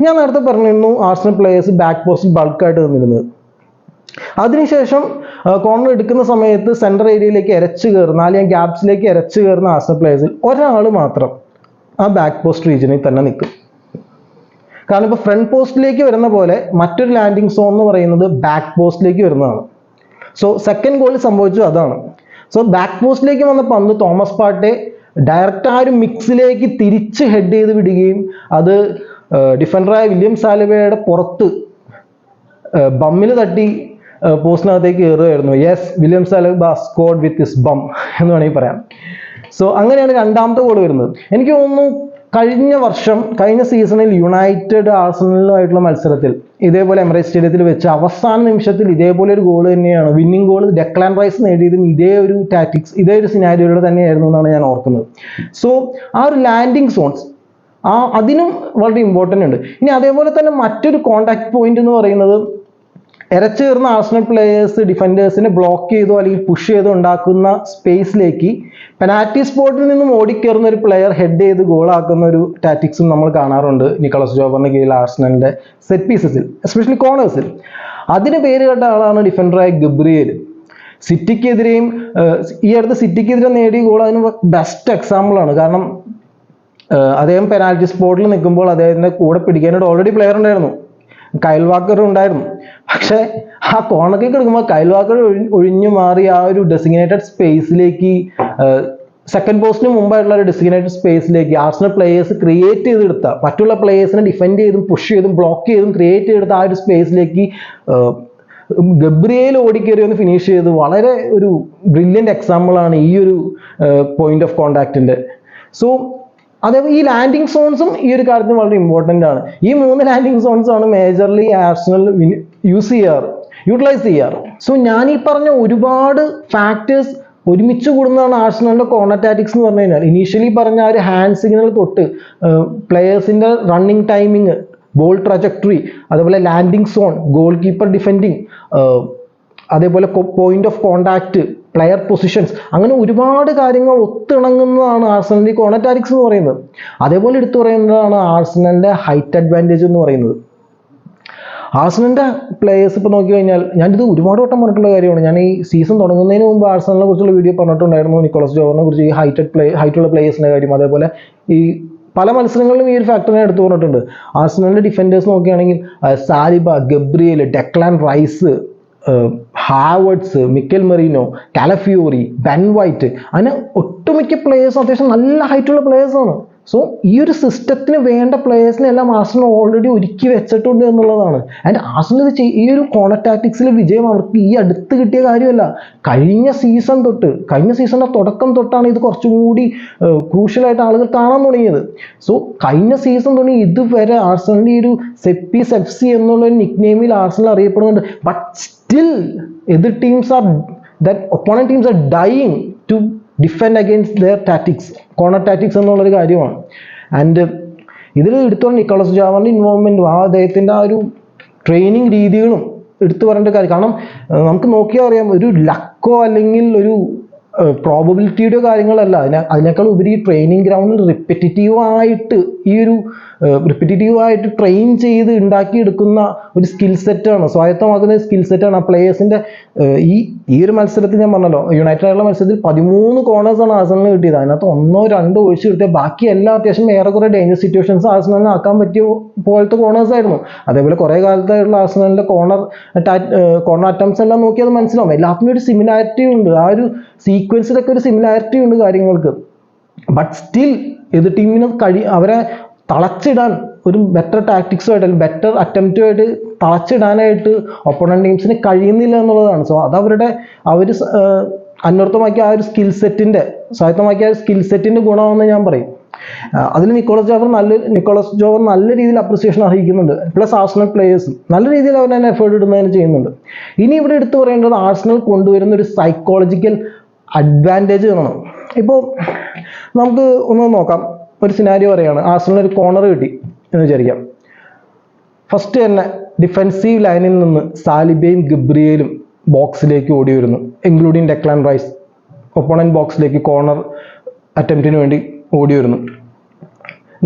S1: ഞാൻ നേരത്തെ പറഞ്ഞിരുന്നു ആർസണൽ പ്ലേയേഴ്സ് ബാക്ക് പോസ്റ്റിൽ ബൾക്കായിട്ട് നിന്നിരുന്നത്. അതിനുശേഷം കോർണർ എടുക്കുന്ന സമയത്ത് സെൻട്രൽ ഏരിയയിലേക്ക് ഇരച്ചു കയറുന്ന അല്ലെങ്കിൽ ഗ്യാപ്സിലേക്ക് ഇരച്ചു കയറുന്ന ആർസണൽ പ്ലേയേഴ്സിൽ ഒരാൾ മാത്രം ആ ബാക്ക് പോസ്റ്റ് റീജിയനിൽ തന്നെ നിൽക്കും. കാരണം ഇപ്പോൾ ഫ്രണ്ട് പോസ്റ്റിലേക്ക് വരുന്ന പോലെ മറ്റൊരു ലാൻഡിംഗ് സോൺ എന്ന് പറയുന്നത് ബാക്ക് പോസ്റ്റിലേക്ക് വരുന്നതാണ്. സോ സെക്കൻഡ് ഗോളിൽ സംഭവിച്ചു അതാണ്. സോ ബാക്ക് പോസ്റ്റിലേക്ക് വന്ന പന്ത് തോമസ് പാട്ടെ ഡയറക്റ്റ് ആ ഒരു മിക്സിലേക്ക് തിരിച്ച് ഹെഡ് ചെയ്ത് വിടുകയും അത് ഡിഫൻഡറായ വില്യം സാലിബയുടെ പുറത്ത് ബമ്മിൽ തട്ടി പോസ്റ്റിനകത്തേക്ക് കയറുകയായിരുന്നു. Yes William Saliba scored with his bum എന്ന് വേണമെങ്കിൽ പറയാം. സോ അങ്ങനെയാണ് രണ്ടാമത്തെ ഗോൾ വരുന്നത്. എനിക്ക് തോന്നുന്നു കഴിഞ്ഞ വർഷം കഴിഞ്ഞ സീസണിൽ യുണൈറ്റഡ് ആഴ്സണലുമായിട്ടുള്ള മത്സരത്തിൽ ഇതേപോലെ എമറേറ്റ് സ്റ്റേഡിയത്തിൽ വെച്ച് അവസാന നിമിഷത്തിൽ ഇതേപോലെ ഒരു ഗോൾ തന്നെയാണ്. വിന്നിംഗ് ഗോൾ ഡെക്ലാൻ റൈസ് നേടിയതും ഇതേ ഒരു ടാറ്റിക്സ് ഇതേ ഒരു സിനാരിയോയുടെ തന്നെയായിരുന്നു എന്നാണ് ഞാൻ ഓർക്കുന്നത്. സോ ആ ഒരു ലാൻഡിങ് സോൺസ് ആ അതിനും വളരെ ഇമ്പോർട്ടന്റ് ഉണ്ട്. ഇനി അതേപോലെ തന്നെ മറ്റൊരു കോണ്ടാക്ട് പോയിന്റ് എന്ന് പറയുന്നത് ഇരച്ചു ആഴ്സണൽ ആർസണൽ പ്ലേയേഴ്സ് ഡിഫൻഡേഴ്സിനെ ബ്ലോക്ക് ചെയ്തോ അല്ലെങ്കിൽ പുഷ് ചെയ്തോ ഉണ്ടാക്കുന്ന സ്പേസിലേക്ക് പെനാൽറ്റി സ്പോട്ടിൽ നിന്നും ഓടിക്കേറുന്ന ഒരു പ്ലെയർ ഹെഡ് ചെയ്ത് ഗോളാക്കുന്ന ഒരു ടാറ്റിക്സും നമ്മൾ കാണാറുണ്ട് നിക്കോളസ് ജോബറിന് കീഴിൽ ആർസണലിന്റെ സെറ്റ് പീസസിൽ എസ്പെഷ്യലി കോർണേഴ്സിൽ അതിന് പേര് കേട്ട ആളാണ് ഡിഫൻഡറായ ഗബ്രിയേൽ സിറ്റിക്കെതിരെയും ഈ അടുത്ത് സിറ്റിക്കെതിരെ നേടിയ ഗോൾ അതിന് ബെസ്റ്റ് എക്സാമ്പിളാണ് കാരണം അദ്ദേഹം പെനാൽറ്റി സ്പോട്ടിൽ നിൽക്കുമ്പോൾ അദ്ദേഹത്തിന്റെ കൂടെ പിടിക്കാനായിട്ട് ഓൾറെഡി പ്ലെയർ ഉണ്ടായിരുന്നു. കയൽ വാക്കർ ഉണ്ടായിരുന്നു പക്ഷെ ആ കോണൊക്കെ കിടക്കുമ്പോൾ കയൽവാക്കർ ഒഴിഞ്ഞു മാറി ആ ഒരു ഡെസിഗ്നേറ്റഡ് സ്പേസിലേക്ക് സെക്കൻഡ് പോസ്റ്റിന് മുമ്പായിട്ടുള്ള ഒരു ഡെസിഗ്നേറ്റഡ് സ്പേസിലേക്ക് ആർസണൽ പ്ലേയേഴ്സ് ക്രിയേറ്റ് ചെയ്തെടുത്ത മറ്റുള്ള പ്ലേയേഴ്സിനെ ഡിഫെൻഡ് ചെയ്തും പുഷ് ചെയ്തും ബ്ലോക്ക് ചെയ്തും ക്രിയേറ്റ് ചെയ്തെടുത്ത ആ ഒരു സ്പേസിലേക്ക് ഗബ്രിയേൽ ഓടിക്കേറി ഒന്ന് ഫിനിഷ് ചെയ്ത് വളരെ ഒരു ബ്രില്യന്റ് എക്സാമ്പിളാണ് ഈ ഒരു പോയിന്റ് ഓഫ് കോണ്ടാക്റ്റിന്റെ സോ അതേപോലെ ഈ ലാൻഡിങ് സോൺസും ഈ ഒരു കാര്യത്തിന് വളരെ ഇമ്പോർട്ടന്റ് ആണ്. ഈ മൂന്ന് ലാൻഡിങ് സോൺസ് ആണ് മേജർലി ആർസണൽ യൂസ് ചെയ്യാറ് യൂട്ടിലൈസ് ചെയ്യാറ്. സോ ഞാൻ ഈ പറഞ്ഞ ഒരുപാട് ഫാക്ടേഴ്സ് ഒരുമിച്ച് കൂടുന്നതാണ് ആർസണലിന്റെ കോർണർ എന്ന് പറഞ്ഞു കഴിഞ്ഞാൽ. ഇനീഷ്യലി പറഞ്ഞ ഒരു ഹാൻഡ് സിഗ്നൽ തൊട്ട് പ്ലെയേഴ്സിന്റെ റണ്ണിങ് ടൈമിങ് ബോൾ ട്രജക്ടറി അതേപോലെ landing zone goal keeper defending അതേപോലെ point of contact player positions അങ്ങനെ ഒരുപാട് കാര്യങ്ങൾ ഒത്തിണങ്ങുന്നതാണ് ആർസണലിന്റെ കോണറ്റാറ്റിക്സ് എന്ന് പറയുന്നത്. അതേപോലെ എടുത്തു പറയുന്നതാണ് ആർസണലിന്റെ ഹൈറ്റ് അഡ്വാന്റേജ് എന്ന് പറയുന്നത്. ആർസണലിന്റെ പ്ലേയേഴ്സ് ഇപ്പോൾ നോക്കി കഴിഞ്ഞാൽ ഞാനിത് ഒരുപാട് വട്ടം പറഞ്ഞിട്ടുള്ള കാര്യമാണ്. ഞാൻ ഈ സീസൺ തുടങ്ങുന്നതിന് മുമ്പ് ആർസണലിനെ കുറിച്ചുള്ള വീഡിയോ പറഞ്ഞിട്ടുണ്ടായിരുന്നു നിക്കോളസ് ജോവറിനെ കുറിച്ച് ഈ ഹൈറ്റഡ് പ്ലേ ഹൈറ്റുള്ള പ്ലേയേഴ്സിന്റെ കാര്യം. അതേപോലെ ഈ പല മത്സരങ്ങളിലും ഈ ഒരു ഫാക്ടറിനെ എടുത്തു പറഞ്ഞിട്ടുണ്ട്. ആർസണലിന്റെ ഡിഫൻഡേഴ്സ് നോക്കുകയാണെങ്കിൽ Saliba Gabriel Declan Rice Havertz Mikel Merino Calafiori Ben White അങ്ങനെ ഒട്ടുമിക്ക പ്ലേയേഴ്സ് അത്യാവശ്യം നല്ല ഹൈറ്റുള്ള പ്ലേയേഴ്സാണ് സോ ഈ ഒരു സിസ്റ്റത്തിന് വേണ്ട പ്ലേയേഴ്സിനെ എല്ലാം ആർസണൽ ഓൾറെഡി ഒരുക്കി വെച്ചിട്ടുണ്ട് എന്നുള്ളതാണ്. ആൻഡ് ആർസണൽ ഇത് ഈ ഒരു കോണറ്റാറ്റിക്സിൽ വിജയം അവർക്ക് ഈ അടുത്ത് കിട്ടിയ കാര്യമല്ല. കഴിഞ്ഞ സീസൺ തൊട്ട് കഴിഞ്ഞ സീസണിന്റെ തുടക്കം തൊട്ടാണ് ഇത് കുറച്ചും കൂടി ക്രൂഷ്യലായിട്ട് ആളുകൾ കാണാൻ തുടങ്ങിയത്. സോ കഴിഞ്ഞ സീസൺ തുടങ്ങി ഇതുവരെ ആർസണലിന്റെ ഈ ഒരു സെപ്പി എഫ് സി എന്നുള്ള നിക്നെയിമിൽ നിക് ആർസണൽ അറിയപ്പെടുന്നുണ്ട്. ബട്ട് സ്റ്റിൽ എതിർ teams are that opponent teams are dying to defend against their tactics corner tactics എന്നുള്ളൊരു കാര്യമാണ്. ആൻഡ് ഇതിൽ എടുത്തുകൊണ്ട് നിക്കോളസ് ജാവറിന്റെ ഇൻവോൾവ്മെന്റും ആ അദ്ദേഹത്തിന്റെ ആ ഒരു ട്രെയിനിങ് രീതികളും എടുത്തു പറയേണ്ട കാര്യം. കാരണം നമുക്ക് നോക്കിയാൽ അറിയാം ഒരു ലക്കോ അല്ലെങ്കിൽ ഒരു പ്രോബബിലിറ്റിയുടെ കാര്യങ്ങളല്ല. അതിനെ അതിനേക്കാൾ ഉപരി ട്രെയിനിങ് ഗ്രൗണ്ടിൽ റിപ്പറ്റേറ്റീവ് ആയിട്ട് ഈ ഒരു റിപ്പറ്റീവ് ആയിട്ട് ട്രെയിൻ ചെയ്ത് ഉണ്ടാക്കിയെടുക്കുന്ന ഒരു സ്കിൽ സെറ്റാണ് സ്വായത്തമാക്കുന്ന സ്കിൽ സെറ്റാണ് ആ പ്ലേയേഴ്സിന്റെ ഈ ഈ ഒരു മത്സരത്തിൽ ഞാൻ പറഞ്ഞല്ലോ യുണൈറ്റഡ് ആയുള്ള മത്സരത്തിൽ പതിമൂന്ന് കോർണേഴ്സ് ആണ് ആസനലിന് കിട്ടിയത്. അതിനകത്ത് ഒന്നോ രണ്ടോ ഒഴിച്ചു കിട്ടിയ ബാക്കി എല്ലാ അത്യാവശ്യം ഏറെക്കുറെ ഡേഞ്ചർ സിറ്റുവേഷൻസ് ആസനലിന് ആക്കാൻ പറ്റിയ പോലത്തെ കോർണേഴ്സ് ആയിരുന്നു. അതേപോലെ കുറേ കാലത്തായിട്ടുള്ള ആസനലിന്റെ കോർണർ കോർണർ അറ്റംസ് എല്ലാം നോക്കി അത് മനസ്സിലാവും. എല്ലാത്തിനും ഒരു സിമിലാരിറ്റി ഉണ്ട്. ആ ഒരു സീക്വൻസിലൊക്കെ ഒരു സിമിലാരിറ്റി ഉണ്ട് കാര്യങ്ങൾക്ക്. ബട്ട് സ്റ്റിൽ എതിർ ടീമിന് കഴി അവരെ തളച്ചിടാൻ ഒരു ബെറ്റർ ടാക്ടിക്സുമായിട്ട് അല്ലെങ്കിൽ ബെറ്റർ അറ്റംപ്റ്റുമായിട്ട് തളച്ചിടാനായിട്ട് ഒപ്പണൻ ടീംസിന് കഴിയുന്നില്ല എന്നുള്ളതാണ്. സോ അതവരുടെ അവർ അന്വർത്ഥമാക്കിയ ആ ഒരു സ്കിൽ സെറ്റിന്റെ സ്വായത്തമാക്കിയ ആ സ്കിൽ സെറ്റിന്റെ ഗുണമാണെന്ന് ഞാൻ പറയും. അതിൽ നിക്കോളസ് ജോവർ നല്ല നിക്കോളസ് ജോവർ നല്ല രീതിയിൽ അപ്രിസിയേഷൻ അർഹിക്കുന്നുണ്ട്. പ്ലസ് ആർസണൽ പ്ലേയേഴ്സും നല്ല രീതിയിൽ അവർ തന്നെ എഫേർട്ട് ഇടുന്നതിന് ചെയ്യുന്നുണ്ട്. ഇനി ഇവിടെ എടുത്തു പറയേണ്ടത് ആർസണൽ കൊണ്ടുവരുന്ന ഒരു സൈക്കോളജിക്കൽ അഡ്വാന്റേജ് എന്നാണ്. ഇപ്പോൾ നമുക്ക് ഒന്ന് നോക്കാം. ഒരു സിനാരിയോ പറയാണ് ആർസണൽ ഒരു കോർണർ കിട്ടി എന്ന് വിചാരിക്കാം. ഫസ്റ്റ് തന്നെ ഡിഫൻസീവ് ലൈനിൽ നിന്ന് സാലിബയും ഗബ്രിയേലും ബോക്സിലേക്ക് ഓടി വരുന്നു. ഇൻക്ലൂഡിങ് ഡെക്ലാൻ റൈസ് ഒപ്പോണന്റ് ബോക്സിലേക്ക് കോർണർ അറ്റംപ്റ്റിന് വേണ്ടി ഓടി വരുന്നു.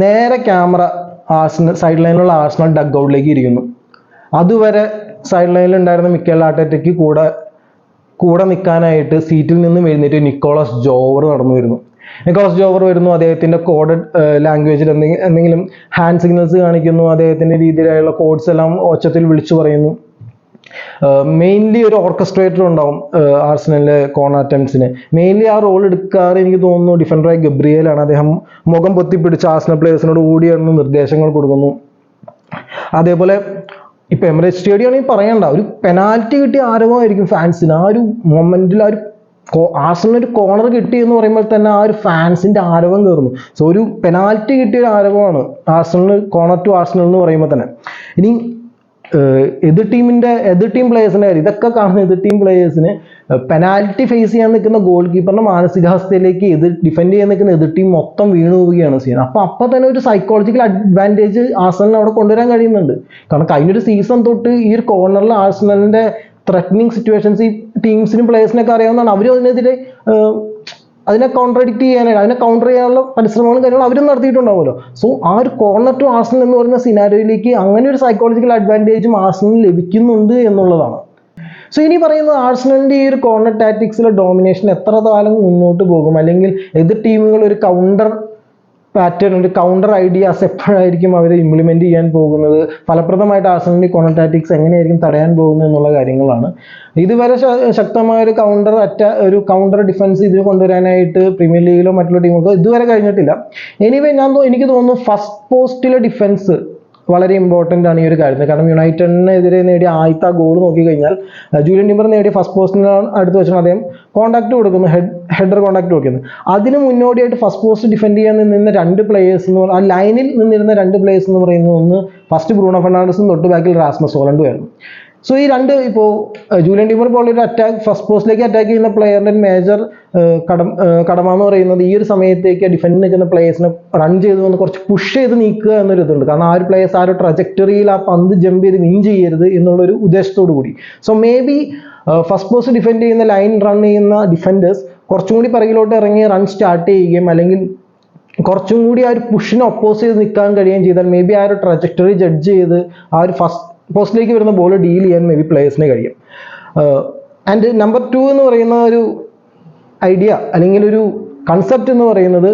S1: നേരെ ക്യാമറ ആർസണൽ സൈഡ് ലൈനിലുള്ള ആർസണൽ ഡഗ് ഔട്ടിലേക്ക് ഇരിക്കുന്നു. അതുവരെ സൈഡ് ലൈനിൽ ഉണ്ടായിരുന്ന മിക്കേൽ ആട്ടറ്റയ്ക്ക് കൂടെ കൂടെ നിൽക്കാനായിട്ട് സീറ്റിൽ നിന്നും എഴുന്നേറ്റ് നിക്കോളസ് ജോവർ നടന്നു വരുന്നു. നിക്കോളസ് ജോവർ വരുന്നു അദ്ദേഹത്തിന്റെ കോഡഡ് ലാംഗ്വേജിൽ എന്തെങ്കിലും എന്തെങ്കിലും ഹാൻഡ് സിഗ്നൽസ് കാണിക്കുന്നു അദ്ദേഹത്തിന്റെ രീതിയിലായുള്ള കോഡ്സ് എല്ലാം ഒച്ചത്തിൽ വിളിച്ചു പറയുന്നു. മെയിൻലി ഒരു ഓർക്കസ്ട്രേറ്റർ ഉണ്ടാവും ആർസിനലിലെ കോർണർ അറ്റംപ്റ്റ്സിന് മെയിൻലി ആ റോൾ എടുക്കാറ് എനിക്ക് തോന്നുന്നു ഡിഫൻഡറായി ഗബ്രിയേലാണ് അദ്ദേഹം മുഖം പൊത്തിപ്പിടിച്ച് ആർസനൽ പ്ലേയേഴ്സിനോട് എന്ന് നിർദ്ദേശങ്ങൾ കൊടുക്കുന്നു. അതേപോലെ ഇപ്പൊ എമിറേറ്റ് സ്റ്റേഡിയം ആണെങ്കിൽ പറയണ്ട ഒരു പെനാൽറ്റി കിട്ടിയ ആരവമായിരിക്കും ഫാൻസിന് ആ ഒരു മൊമെന്റിൽ ആ ഒരു ആർസണൽ ഒരു കോർണർ കിട്ടി എന്ന് പറയുമ്പോൾ തന്നെ ആ ഒരു ഫാൻസിന്റെ ആരവം കയറുന്നു. സോ ഒരു പെനാൽറ്റി കിട്ടിയ ഒരു ആരവമാണ് ആർസണൽ കോർണർ ടു ആർസണൽ എന്ന് പറയുമ്പോൾ തന്നെ. ഇനി എതിർ ടീമിന്റെ എതിർ ടീം പ്ലേയേഴ്സിന്റെ കാര്യം. ഇതൊക്കെ കാണുന്ന എതിർ ടീം പ്ലേയേഴ്സിന് പെനാൽറ്റി ഫേസ് ചെയ്യാൻ നിൽക്കുന്ന ഗോൾ കീപ്പറിന്റെ മാനസികാവസ്ഥയിലേക്ക് എതിർ ഡിഫെൻഡ് ചെയ്യാൻ നിൽക്കുന്ന എതിർ ടീം മൊത്തം വീണു പോവുകയാണ് ചെയ്യുന്നത്. അപ്പൊ അപ്പൊ തന്നെ ഒരു സൈക്കോളജിക്കൽ അഡ്വാന്റേജ് ആർസണലിന് അവിടെ കൊണ്ടുവരാൻ കഴിയുന്നുണ്ട്. കാരണം കഴിഞ്ഞൊരു സീസൺ തൊട്ട് ഈ ഒരു കോർണറിൽ ആർസണലിന്റെ ത്രെറ്റനിങ് സിറ്റുവേഷൻസ് ഈ ടീംസിനും പ്ലേയേഴ്സിനൊക്കെ അറിയാവുന്നതാണ്. അവരും അതിനെതിരെ അതിനെ കോൺട്രഡിക്റ്റ് ചെയ്യാനായിട്ട് അതിനെ കൗണ്ടർ ചെയ്യാനുള്ള പരിശ്രമങ്ങളും കാര്യങ്ങളും അവരും നടത്തിയിട്ടുണ്ടാവുമല്ലോ. സോ ആ ഒരു കോർണർ ടു ആർസണൽ എന്ന് പറയുന്ന സിനാരിയോയിലേക്ക് അങ്ങനെ ഒരു സൈക്കോളജിക്കൽ അഡ്വാന്റേജും ആർസണലിന് ലഭിക്കുന്നുണ്ട് എന്നുള്ളതാണ്. സോ ഇനി പറയുന്നത് ആർസണലിന്റെ ഈ ഒരു കോർണർ ടാറ്റിക്സിലെ ഡോമിനേഷൻ എത്ര കാലം മുന്നോട്ട് പോകും? അല്ലെങ്കിൽ എതിർ ടീമുകൾ ഒരു കൗണ്ടർ പാറ്റേൺ ഒരു കൗണ്ടർ ഐഡിയാസ് എപ്പോഴായിരിക്കും അവർ ഇംപ്ലിമെന്റ് ചെയ്യാൻ പോകുന്നത്? ഫലപ്രദമായിട്ട് ആസനലി കോണ്ടാറ്റിക്സ് എങ്ങനെയായിരിക്കും തടയാൻ പോകുന്നത് എന്നുള്ള കാര്യങ്ങളാണ്. ഇതുവരെ ശക്തമായ ഒരു കൗണ്ടർ അറ്റ ഒരു കൗണ്ടർ ഡിഫൻസ് ഇതിന് കൊണ്ടുവരാനായിട്ട് പ്രീമിയർ ലീഗിലോ മറ്റുള്ള ടീമുകൾക്കോ ഇതുവരെ കഴിഞ്ഞിട്ടില്ല. എനിവേ ഞാൻ എനിക്ക് തോന്നുന്നു ഫസ്റ്റ് പോസ്റ്റിലെ ഡിഫൻസ് വളരെ ഇമ്പോർട്ടന്റ് ആണ് ഈ ഒരു കാര്യത്തിൽ കാരണം യുണൈറ്റഡിനെതിരെ നേടിയ ആദ്യത്തെ ഗോൾ നോക്കിക്കഴിഞ്ഞാൽ കഴിഞ്ഞാൽ ജൂലിയൻ ടിമ്പർ നേടിയ ഫസ്റ്റ് പോസ്റ്റിനാണ് അടുത്ത് വെച്ചാൽ അദ്ദേഹം കോൺടാക്ട് കൊടുക്കുന്നു ഹെഡ് ഹെഡർ കോൺടാക്ട് കൊടുക്കുന്നു. അതിന് മുന്നോടിയായിട്ട് ഫസ്റ്റ് പോസ്റ്റ് ഡിഫെൻഡ് ചെയ്യാൻ നിന്ന രണ്ട് പ്ലേയേഴ്സ് എന്ന് പറഞ്ഞാൽ ആ ലൈനിൽ നിന്നിരുന്ന രണ്ട് പ്ലേയേഴ്സ് എന്ന് പറയുന്നത് ഒന്ന് ഫസ്റ്റ് ബ്രൂണോ ഫെർണാണ്ടസും തൊട്ട് ബാക്കിൽ റാസ്മസ് ഹോളണ്ടും ആയിരുന്നു. സോ ഈ രണ്ട് ഇപ്പോൾ ജൂലിയൻ ടീമർ പോലൊരു അറ്റാക്ക് ഫസ്റ്റ് പോസ്റ്റിലേക്ക് അറ്റാക്ക് ചെയ്യുന്ന പ്ലെയറിന്റെ മേജർ കടം കടമ എന്ന് പറയുന്നത് ഈ ഒരു സമയത്തേക്ക് ഡിഫൻഡ് നിൽക്കുന്ന പ്ലേയേഴ്സിനെ റൺ ചെയ്ത് വന്ന് കുറച്ച് പുഷ് ചെയ്ത് നീക്കുക എന്നൊരു ഇതുണ്ട്. കാരണം ആ ഒരു പ്ലേയേഴ്സ് ആ ഒരു ട്രജക്ടറിയിൽ ആ പന്ത് ജമ്പ് ചെയ്ത് വിൻ ചെയ്യരുത് എന്നുള്ളൊരു ഉദ്ദേശത്തോടു കൂടി. So maybe first post defend ചെയ്യുന്ന ലൈൻ റൺ ചെയ്യുന്ന ഡിഫൻഡേഴ്സ് കുറച്ചും കൂടി പിറകിലോട്ട് ഇറങ്ങി റൺ സ്റ്റാർട്ട് ചെയ്യുകയും അല്ലെങ്കിൽ കുറച്ചും കൂടി ആ ഒരു പുഷിനെ ഒപ്പോസ് ചെയ്ത് നിൽക്കാൻ കഴിയുകയും ചെയ്താൽ മേ ബി ആ ഒരു ട്രജക്ടറി ജഡ്ജ് ചെയ്ത് ആ ഒരു ഫസ്റ്റ് പോസ്റ്റിലേക്ക് വരുന്ന ബോൾ ഡീൽ ചെയ്യാൻ മേ ബി പ്ലേയേഴ്സിന് കഴിയും. ആൻഡ് നമ്പർ ടു എന്ന് പറയുന്ന ഒരു ഐഡിയ അല്ലെങ്കിൽ ഒരു കൺസെപ്റ്റ് എന്ന് പറയുന്നത്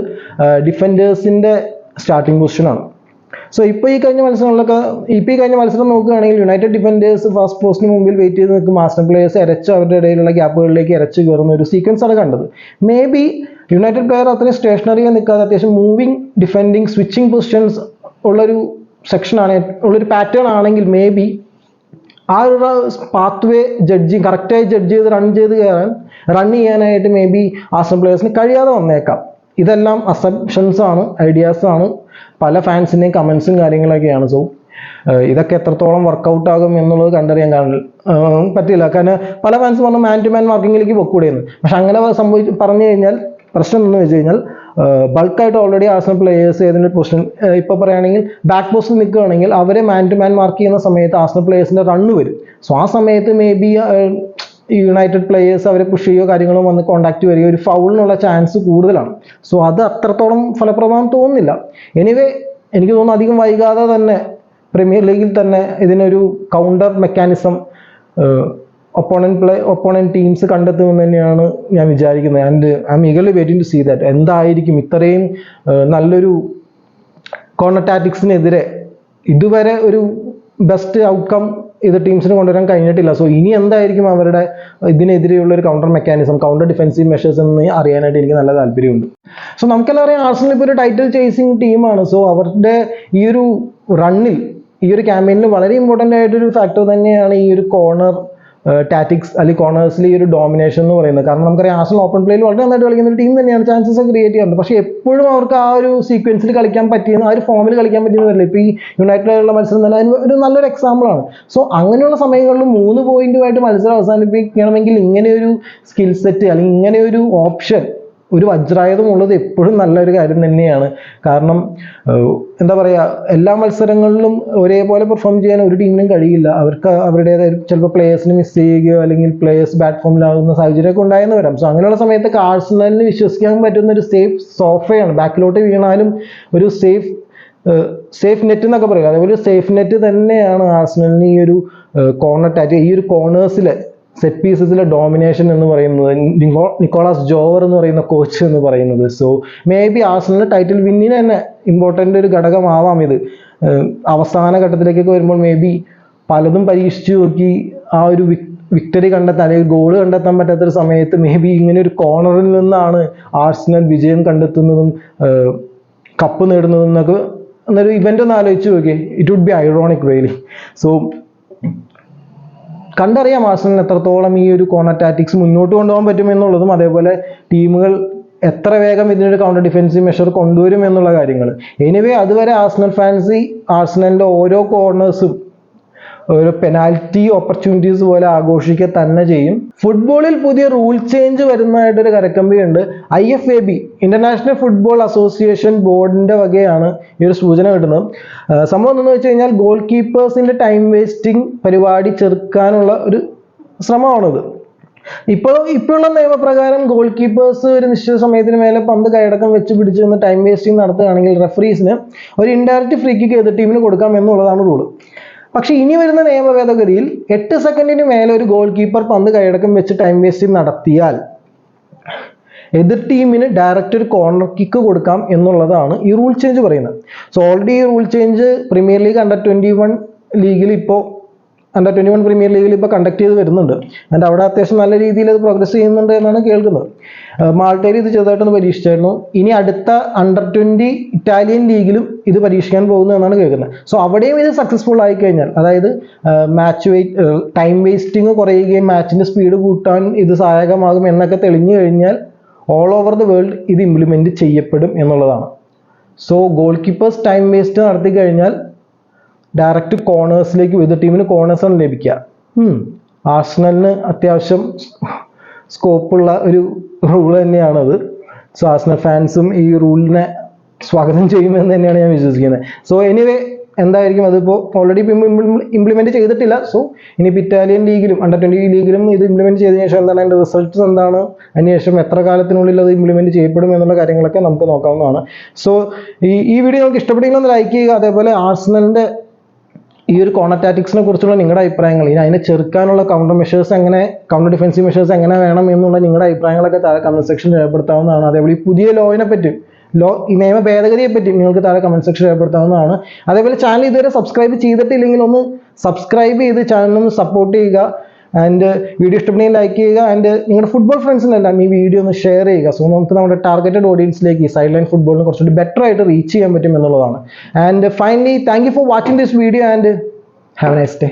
S1: ഡിഫൻഡേഴ്സിന്റെ സ്റ്റാർട്ടിംഗ് പൊസിഷനാണ് സോ ഇപ്പോൾ ഈ കഴിഞ്ഞ മത്സരങ്ങളിലൊക്കെ ഇപ്പോൾ ഈ കഴിഞ്ഞ മത്സരം നോക്കുകയാണെങ്കിൽ യുണൈറ്റഡ് ഡിഫൻഡേഴ്സ് ഫസ്റ്റ് പോസ്റ്റിന് മുമ്പിൽ വെയിറ്റ് ചെയ്ത് നിൽക്കും. മാസ്റ്റർ പ്ലേയേഴ്സ് ഇരച്ച് അവരുടെ ഇടയിലുള്ള ഗ്യാപ്പുകളിലേക്ക് ഇരച്ച് കയറുന്ന ഒരു സീക്വൻസ് ആണ് കണ്ടത്. മേ ബി യുണൈറ്റഡ് പ്ലെയർ അത്രയും സ്റ്റേഷനറിയായി നിൽക്കാതെ അത്യാവശ്യം മൂവിങ് ഡിഫെൻഡിങ് സ്വിച്ചിങ് പൊസിഷൻസ് ഉള്ളൊരു സെക്ഷനാണ് ഉള്ളൊരു പാറ്റേൺ ആണെങ്കിൽ മേ ബി ആ ഒരു പാത്ത് വേ ജഡ്ജി കറക്റ്റായി ജഡ്ജ് ചെയ്ത് റൺ ചെയ്ത് കയറാൻ റൺ ചെയ്യാനായിട്ട് മേ ബി ആസം കഴിയാതെ വന്നേക്കാം. ഇതെല്ലാം അസംഷൻസ് ആണ് ഐഡിയാസ് ആണ്. പല ഫാൻസിന്റെയും കമൻസും കാര്യങ്ങളൊക്കെയാണ്. സോ ഇതൊക്കെ എത്രത്തോളം വർക്കൗട്ട് ആകും എന്നുള്ളത് കണ്ടറിയാൻ കാണില്ല പറ്റില്ല. കാരണം പല ഫാൻസ് പറഞ്ഞു മാൻ ടു മാൻ മാർക്കിങ്ങിലേക്ക് പൊക്കൂടെയെന്ന് പക്ഷെ അങ്ങനെ സംഭവിച്ച് പറഞ്ഞു കഴിഞ്ഞാൽ പ്രശ്നം എന്ന് വെച്ച് കഴിഞ്ഞാൽ ബൾക്കായിട്ട് ഓൾറെഡി ആർസണൽ പ്ലേയേഴ്സ് ഏതെങ്കിലും പൊസിഷൻ ഇപ്പോൾ പറയുകയാണെങ്കിൽ ബാക്ക് പോസ്റ്റിൽ നിൽക്കുകയാണെങ്കിൽ അവരെ മാൻ ടു മാൻ മാർക്ക് ചെയ്യുന്ന സമയത്ത് ആർസണൽ പ്ലേയേഴ്സിന്റെ റണ്ണ് വരും. സോ ആ സമയത്ത് മേ ബി യുണൈറ്റഡ് പ്ലേയേഴ്സ് അവരെ പുഷ് ചെയ്യുകയോ കാര്യങ്ങളോ വന്ന് കോണ്ടാക്ട് വരികയോ ഒരു ഫൗളിനുള്ള ചാൻസ് കൂടുതലാണ്. സോ അത് അത്രത്തോളം ഫലപ്രദമാണ് തോന്നുന്നില്ല. എനിവേ എനിക്ക് തോന്നുന്നു അധികം വൈകാതെ തന്നെ പ്രീമിയർ ലീഗിൽ തന്നെ ഇതിനൊരു counter mechanism opponent play opponent teams കണ്ടെത്തുമെന്ന് തന്നെയാണ് ഞാൻ വിചാരിക്കുന്നത്. And I'm eagerly waiting to see that എന്തായിരിക്കും ഇത്രയും നല്ലൊരു കോർണർ ടാറ്റിക്സിനെതിരെ ഇതുവരെ ഒരു ബെസ്റ്റ് ഔട്ട്കം ഇത് ടീംസിന് കൊണ്ടുവരാൻ കഴിഞ്ഞിട്ടില്ല. സോ ഇനി എന്തായിരിക്കും അവരുടെ ഇതിനെതിരെയുള്ള ഒരു counter mechanism counter defensive measures എന്ന് അറിയാനായിട്ട് എനിക്ക് നല്ല താല്പര്യമുണ്ട്. സോ നമുക്കെല്ലാം അറിയാം ആർസണൽ ഇപ്പോൾ ഒരു ടൈറ്റിൽ ചേസിങ് ടീമാണ് സോ അവരുടെ ഈ ഒരു റണ്ണിൽ ഈ ഒരു ക്യാമ്പയിനിൽ വളരെ ഇമ്പോർട്ടന്റ് ആയിട്ടൊരു ഫാക്ടർ തന്നെയാണ് ഈ ഒരു കോർണർ ടാറ്റിക്സ് അല്ലെങ്കിൽ കോർണേഴ്സിൽ ഈ ഒരു ഡോമിനേഷൻ എന്ന് പറയുന്നത്. കാരണം നമുക്കറിയാം ആർസണൽ ഓപ്പൺ പ്ലേയിൽ വളരെ നന്നായിട്ട് കളിക്കുന്ന ഒരു ടീം തന്നെയാണ്. ചാൻസസ് ക്രിയേറ്റ് ചെയ്യാറുണ്ട്. പക്ഷേ എപ്പോഴും അവർക്ക് ആ ഒരു സീക്വൻസിൽ കളിക്കാൻ പറ്റിയെന്ന് ആ ഒരു ഫോമിൽ കളിക്കാൻ പറ്റിയെന്ന് വരില്ല. ഇപ്പോൾ ഈ യുണൈറ്റഡിലുള്ള മത്സരം തന്നെ അതിന് ഒരു നല്ലൊരു എക്സാമ്പിളാണ് സോ അങ്ങനെയുള്ള സമയങ്ങളിൽ മൂന്ന് പോയിന്റുമായിട്ട് മത്സരം അവസാനിപ്പിക്കണമെങ്കിൽ ഇങ്ങനെയൊരു സ്കിൽ സെറ്റ് അല്ലെങ്കിൽ ഇങ്ങനെയൊരു ഓപ്ഷൻ ഒരു വജ്രായുധം ഉള്ളത് എപ്പോഴും നല്ലൊരു കാര്യം തന്നെയാണ്. കാരണം എന്താ പറയുക എല്ലാ മത്സരങ്ങളിലും ഒരേപോലെ പെർഫോം ചെയ്യാൻ ഒരു ടീമിനും കഴിയില്ല. അവർക്ക് അവരുടേതായ ചിലപ്പോൾ പ്ലേയേഴ്സിന് മിസ് ചെയ്യുകയോ അല്ലെങ്കിൽ പ്ലേയേഴ്സ് ബാറ്റ് ഫോമിലാകുന്ന സാഹചര്യമൊക്കെ ഉണ്ടായെന്ന് വരാം. സോ അങ്ങനെയുള്ള സമയത്ത് കാഴ്സണലിന് വിശ്വസിക്കാൻ പറ്റുന്ന ഒരു സേഫ് സോഫയാണ് ബാക്കിലോട്ട് വീണാലും ഒരു സേഫ് സേഫ് നെറ്റ് എന്നൊക്കെ പറയുക അതേപോലെ സേഫ് നെറ്റ് തന്നെയാണ് ആർസണലിന് ഈ ഒരു കോർണർ ടാറ്റ് ഈ ഒരു കോർണേഴ്സിലെ സെറ്റ് പീസസിലെ ഡോമിനേഷൻ എന്ന് പറയുന്നത് നിക്കോ നിക്കോളാസ് ജോവർ എന്ന് പറയുന്ന കോച്ച് എന്ന് പറയുന്നത്. സോ മേ ബി ആർസണലിന് ടൈറ്റിൽ വിന്നിന് തന്നെ ഇമ്പോർട്ടന്റ് ഒരു ഘടകമാവാം ഇത്. അവസാന ഘട്ടത്തിലേക്കൊക്കെ വരുമ്പോൾ മേ ബി പലതും പരീക്ഷിച്ചു നോക്കി ആ ഒരു വിക്ടറി കണ്ടെത്താൻ അല്ലെങ്കിൽ ഗോൾ കണ്ടെത്താൻ പറ്റാത്തൊരു സമയത്ത് മേ ബി ഇങ്ങനെ ഒരു കോർണറിൽ നിന്നാണ് ആർസണൽ വിജയം കണ്ടെത്തുന്നതും കപ്പ് നേടുന്നതും എന്നൊക്കെ എന്നൊരു ഇവന്റ് ഒന്ന് ആലോചിച്ച് നോക്കി it would be ironic really so കണ്ടറിയാം ആർസണലിന് എത്രത്തോളം ഈ ഒരു കോർണർ ടാറ്റിക്സ് മുന്നോട്ട് കൊണ്ടുപോകാൻ പറ്റുമെന്നുള്ളതും അതേപോലെ ടീമുകൾ എത്ര വേഗം ഇതിനൊരു കൗണ്ടർ ഡിഫൻസീവ് മെഷർ കൊണ്ടുവരും എന്നുള്ള കാര്യങ്ങൾ. എനിവേ അതുവരെ ആർസണൽ ഫാൻസി ആർസണലിന്റെ ഓരോ കോർണേഴ്സും ഒരു പെനാൽറ്റി ഓപ്പർച്യൂണിറ്റീസ് പോലെ ആഘോഷിക്കുക തന്നെ ചെയ്യും. ഫുട്ബോളിൽ പുതിയ റൂൾ ചേഞ്ച് വരുന്നതായിട്ടൊരു കരക്കമ്പിയുണ്ട്. I F A B International Football Association ബോർഡിന്റെ വകയാണ് ഈ ഒരു സൂചന കിട്ടുന്നത്. സംഭവം എന്താണെന്ന് വെച്ച് കഴിഞ്ഞാൽ ഗോൾ കീപ്പേഴ്സിന്റെ ടൈം വേസ്റ്റിംഗ് പരിപാടി ചെറുക്കാനുള്ള ഒരു ശ്രമമാണിത്. ഇപ്പോൾ ഇപ്പോഴുള്ള നിയമപ്രകാരം ഗോൾ കീപ്പേഴ്സ് ഒരു നിശ്ചിത സമയത്തിന് മേലെ പന്ത് കൈയടക്കം വെച്ച് പിടിച്ച് നിന്ന് ടൈം വേസ്റ്റിംഗ് നടത്തുകയാണെങ്കിൽ റെഫറീസിന് ഒരു ഇൻഡയറക്റ്റ് ഫ്രീ കിക്ക് എതിർ ടീമിന് കൊടുക്കാം എന്നുള്ളതാണ് റൂൾ പക്ഷെ ഇനി വരുന്ന നിയമ ഭേദഗതിയിൽ എട്ട് സെക്കൻഡിന് മേലെ ഒരു ഗോൾ കീപ്പർ പന്ത് കൈയടക്കം വെച്ച് ടൈം വേസ്റ്റ് നടത്തിയാൽ എതിർ ടീമിന് ഡയറക്റ്റ് ഒരു കോർണർ കിക്ക് കൊടുക്കാം എന്നുള്ളതാണ് ഈ റൂൾ ചേഞ്ച് പറയുന്നത്. സോ ഓൾറെഡി ഈ rule change Premier League under twenty one ലീഗിൽ ഇപ്പോൾ അണ്ടർ ട്വന്റി വൺ പ്രീമിയർ ലീഗിൽ ഇപ്പോൾ കണ്ടക്ട് ചെയ്ത് വരുന്നുണ്ട്. ആൻഡ് അവിടെ അത്യാവശ്യം നല്ല രീതിയിൽ അത് പ്രോഗ്രസ് ചെയ്യുന്നുണ്ട് എന്നാണ് കേൾക്കുന്നത്. മാൾട്ടയിൽ ഇത് ചെറുതായിട്ടൊന്ന് പരീക്ഷിച്ചായിരുന്നു. ഇനി അടുത്ത അണ്ടർ ട്വന്റി ഇറ്റാലിയൻ ലീഗിലും ഇത് പരീക്ഷിക്കാൻ പോകുന്നു എന്നാണ് കേൾക്കുന്നത്. സോ അവിടെയും ഇത് സക്സസ്ഫുൾ ആയി കഴിഞ്ഞാൽ അതായത് മാച്ച് വെയിറ്റ് ടൈം വേസ്റ്റിംഗ് കുറയുകയും മാച്ചിന്റെ സ്പീഡ് കൂട്ടാൻ ഇത് സഹായകമാകും എന്നൊക്കെ തെളിഞ്ഞു കഴിഞ്ഞാൽ ഓൾ ഓവർ ദ വേൾഡ് ഇത് ഇംപ്ലിമെന്റ് ചെയ്യപ്പെടും എന്നുള്ളതാണ്. So goal keepers time waste നടത്തി കഴിഞ്ഞാൽ ഡയറക്റ്റ് കോർണേഴ്സിലേക്ക് എതിർ ടീമിന് കോർണേഴ്സ് ആണ് ലഭിക്കുക. ഉം. ആർസണലിന് അത്യാവശ്യം സ്കോപ്പുള്ള ഒരു റൂൾ തന്നെയാണത്. സോ ആസ്നൽ ഫാൻസും ഈ റൂളിനെ സ്വാഗതം ചെയ്യുമെന്ന് തന്നെയാണ് ഞാൻ വിശ്വസിക്കുന്നത്. സോ എനിവേ എന്തായിരിക്കും? അതിപ്പോൾ ഓൾറെഡി ഇംപ്ലിമെന്റ് ചെയ്തിട്ടില്ല. സോ ഇനിയിപ്പോൾ ഇറ്റാലിയൻ ലീഗിലും അണ്ടർ ട്വന്റി ലീഗിലും ഇത് ഇംപ്ലിമെന്റ് ചെയ്തതിനു ശേഷം എന്താണ് അതിന്റെ റിസൾട്ട്സ് എന്താണ്? അതിനുശേഷം എത്ര കാലത്തിനുള്ളിൽ അത് ഇംപ്ലിമെന്റ് ചെയ്യപ്പെടും എന്നുള്ള കാര്യങ്ങളൊക്കെ നമുക്ക് നോക്കാവുന്നതാണ്. സോ ഈ ഈ വീഡിയോ നമുക്ക് ഇഷ്ടപ്പെട്ടെങ്കിൽ ഒന്ന് ലൈക്ക് ചെയ്യുക. അതേപോലെ ആർസണലിന്റെ ഈ ഒരു കോണറ്റാറ്റിക്സിനെ കുറിച്ചുള്ള നിങ്ങളുടെ അഭിപ്രായങ്ങൾ ഇനി അതിനെ ചെറുക്കാനുള്ള കൗണ്ടർ മെഷേഴ്സ് എങ്ങനെ കൗണ്ടർ ഡിഫൻസീവ് മെഷേഴ്സ് എങ്ങനെ വേണം എന്നുള്ള നിങ്ങളുടെ അഭിപ്രായങ്ങളൊക്കെ താഴെ കമന്റ് സെക്ഷനിൽ രേഖപ്പെടുത്താവുന്നതാണ്. അതേപോലെ ഈ പുതിയ ലോയിനെ പറ്റി ലോ ഈ നിയമ ഭേദഗതിയെ പറ്റി നിങ്ങൾക്ക് താഴെ കമന്റ് സെക്ഷൻ രേഖപ്പെടുത്താവുന്നതാണ്. അതേപോലെ ചാനൽ ഇതുവരെ സബ്സ്ക്രൈബ് ചെയ്തിട്ടില്ലെങ്കിൽ ഒന്ന് സബ്സ്ക്രൈബ് ചെയ്ത് ചാനലൊന്ന് സപ്പോർട്ട് ചെയ്യുക. ആൻഡ് വീഡിയോ ഇഷ്ടപ്പെടുന്നെങ്കിൽ ലൈക്ക് ചെയ്യുക. ആൻഡ് നിങ്ങളുടെ ഫുട്ബോൾ ഫ്രണ്ട്സിനെല്ലാം ഈ വീഡിയോ ഒന്ന് ഷെയർ ചെയ്യുക. സോ നമുക്ക് നമ്മുടെ ടാർഗറ്റഡ് ഓഡിയൻസിലേക്ക് ഈ സൈഡ് ലൈൻ ഫുട്ബോളിന് കുറച്ചുകൂടി ബെറ്റർ ആയിട്ട് റീച്ച് ചെയ്യാൻ പറ്റും എന്നുള്ളതാണ്. And finally thank you for watching this video and have a nice day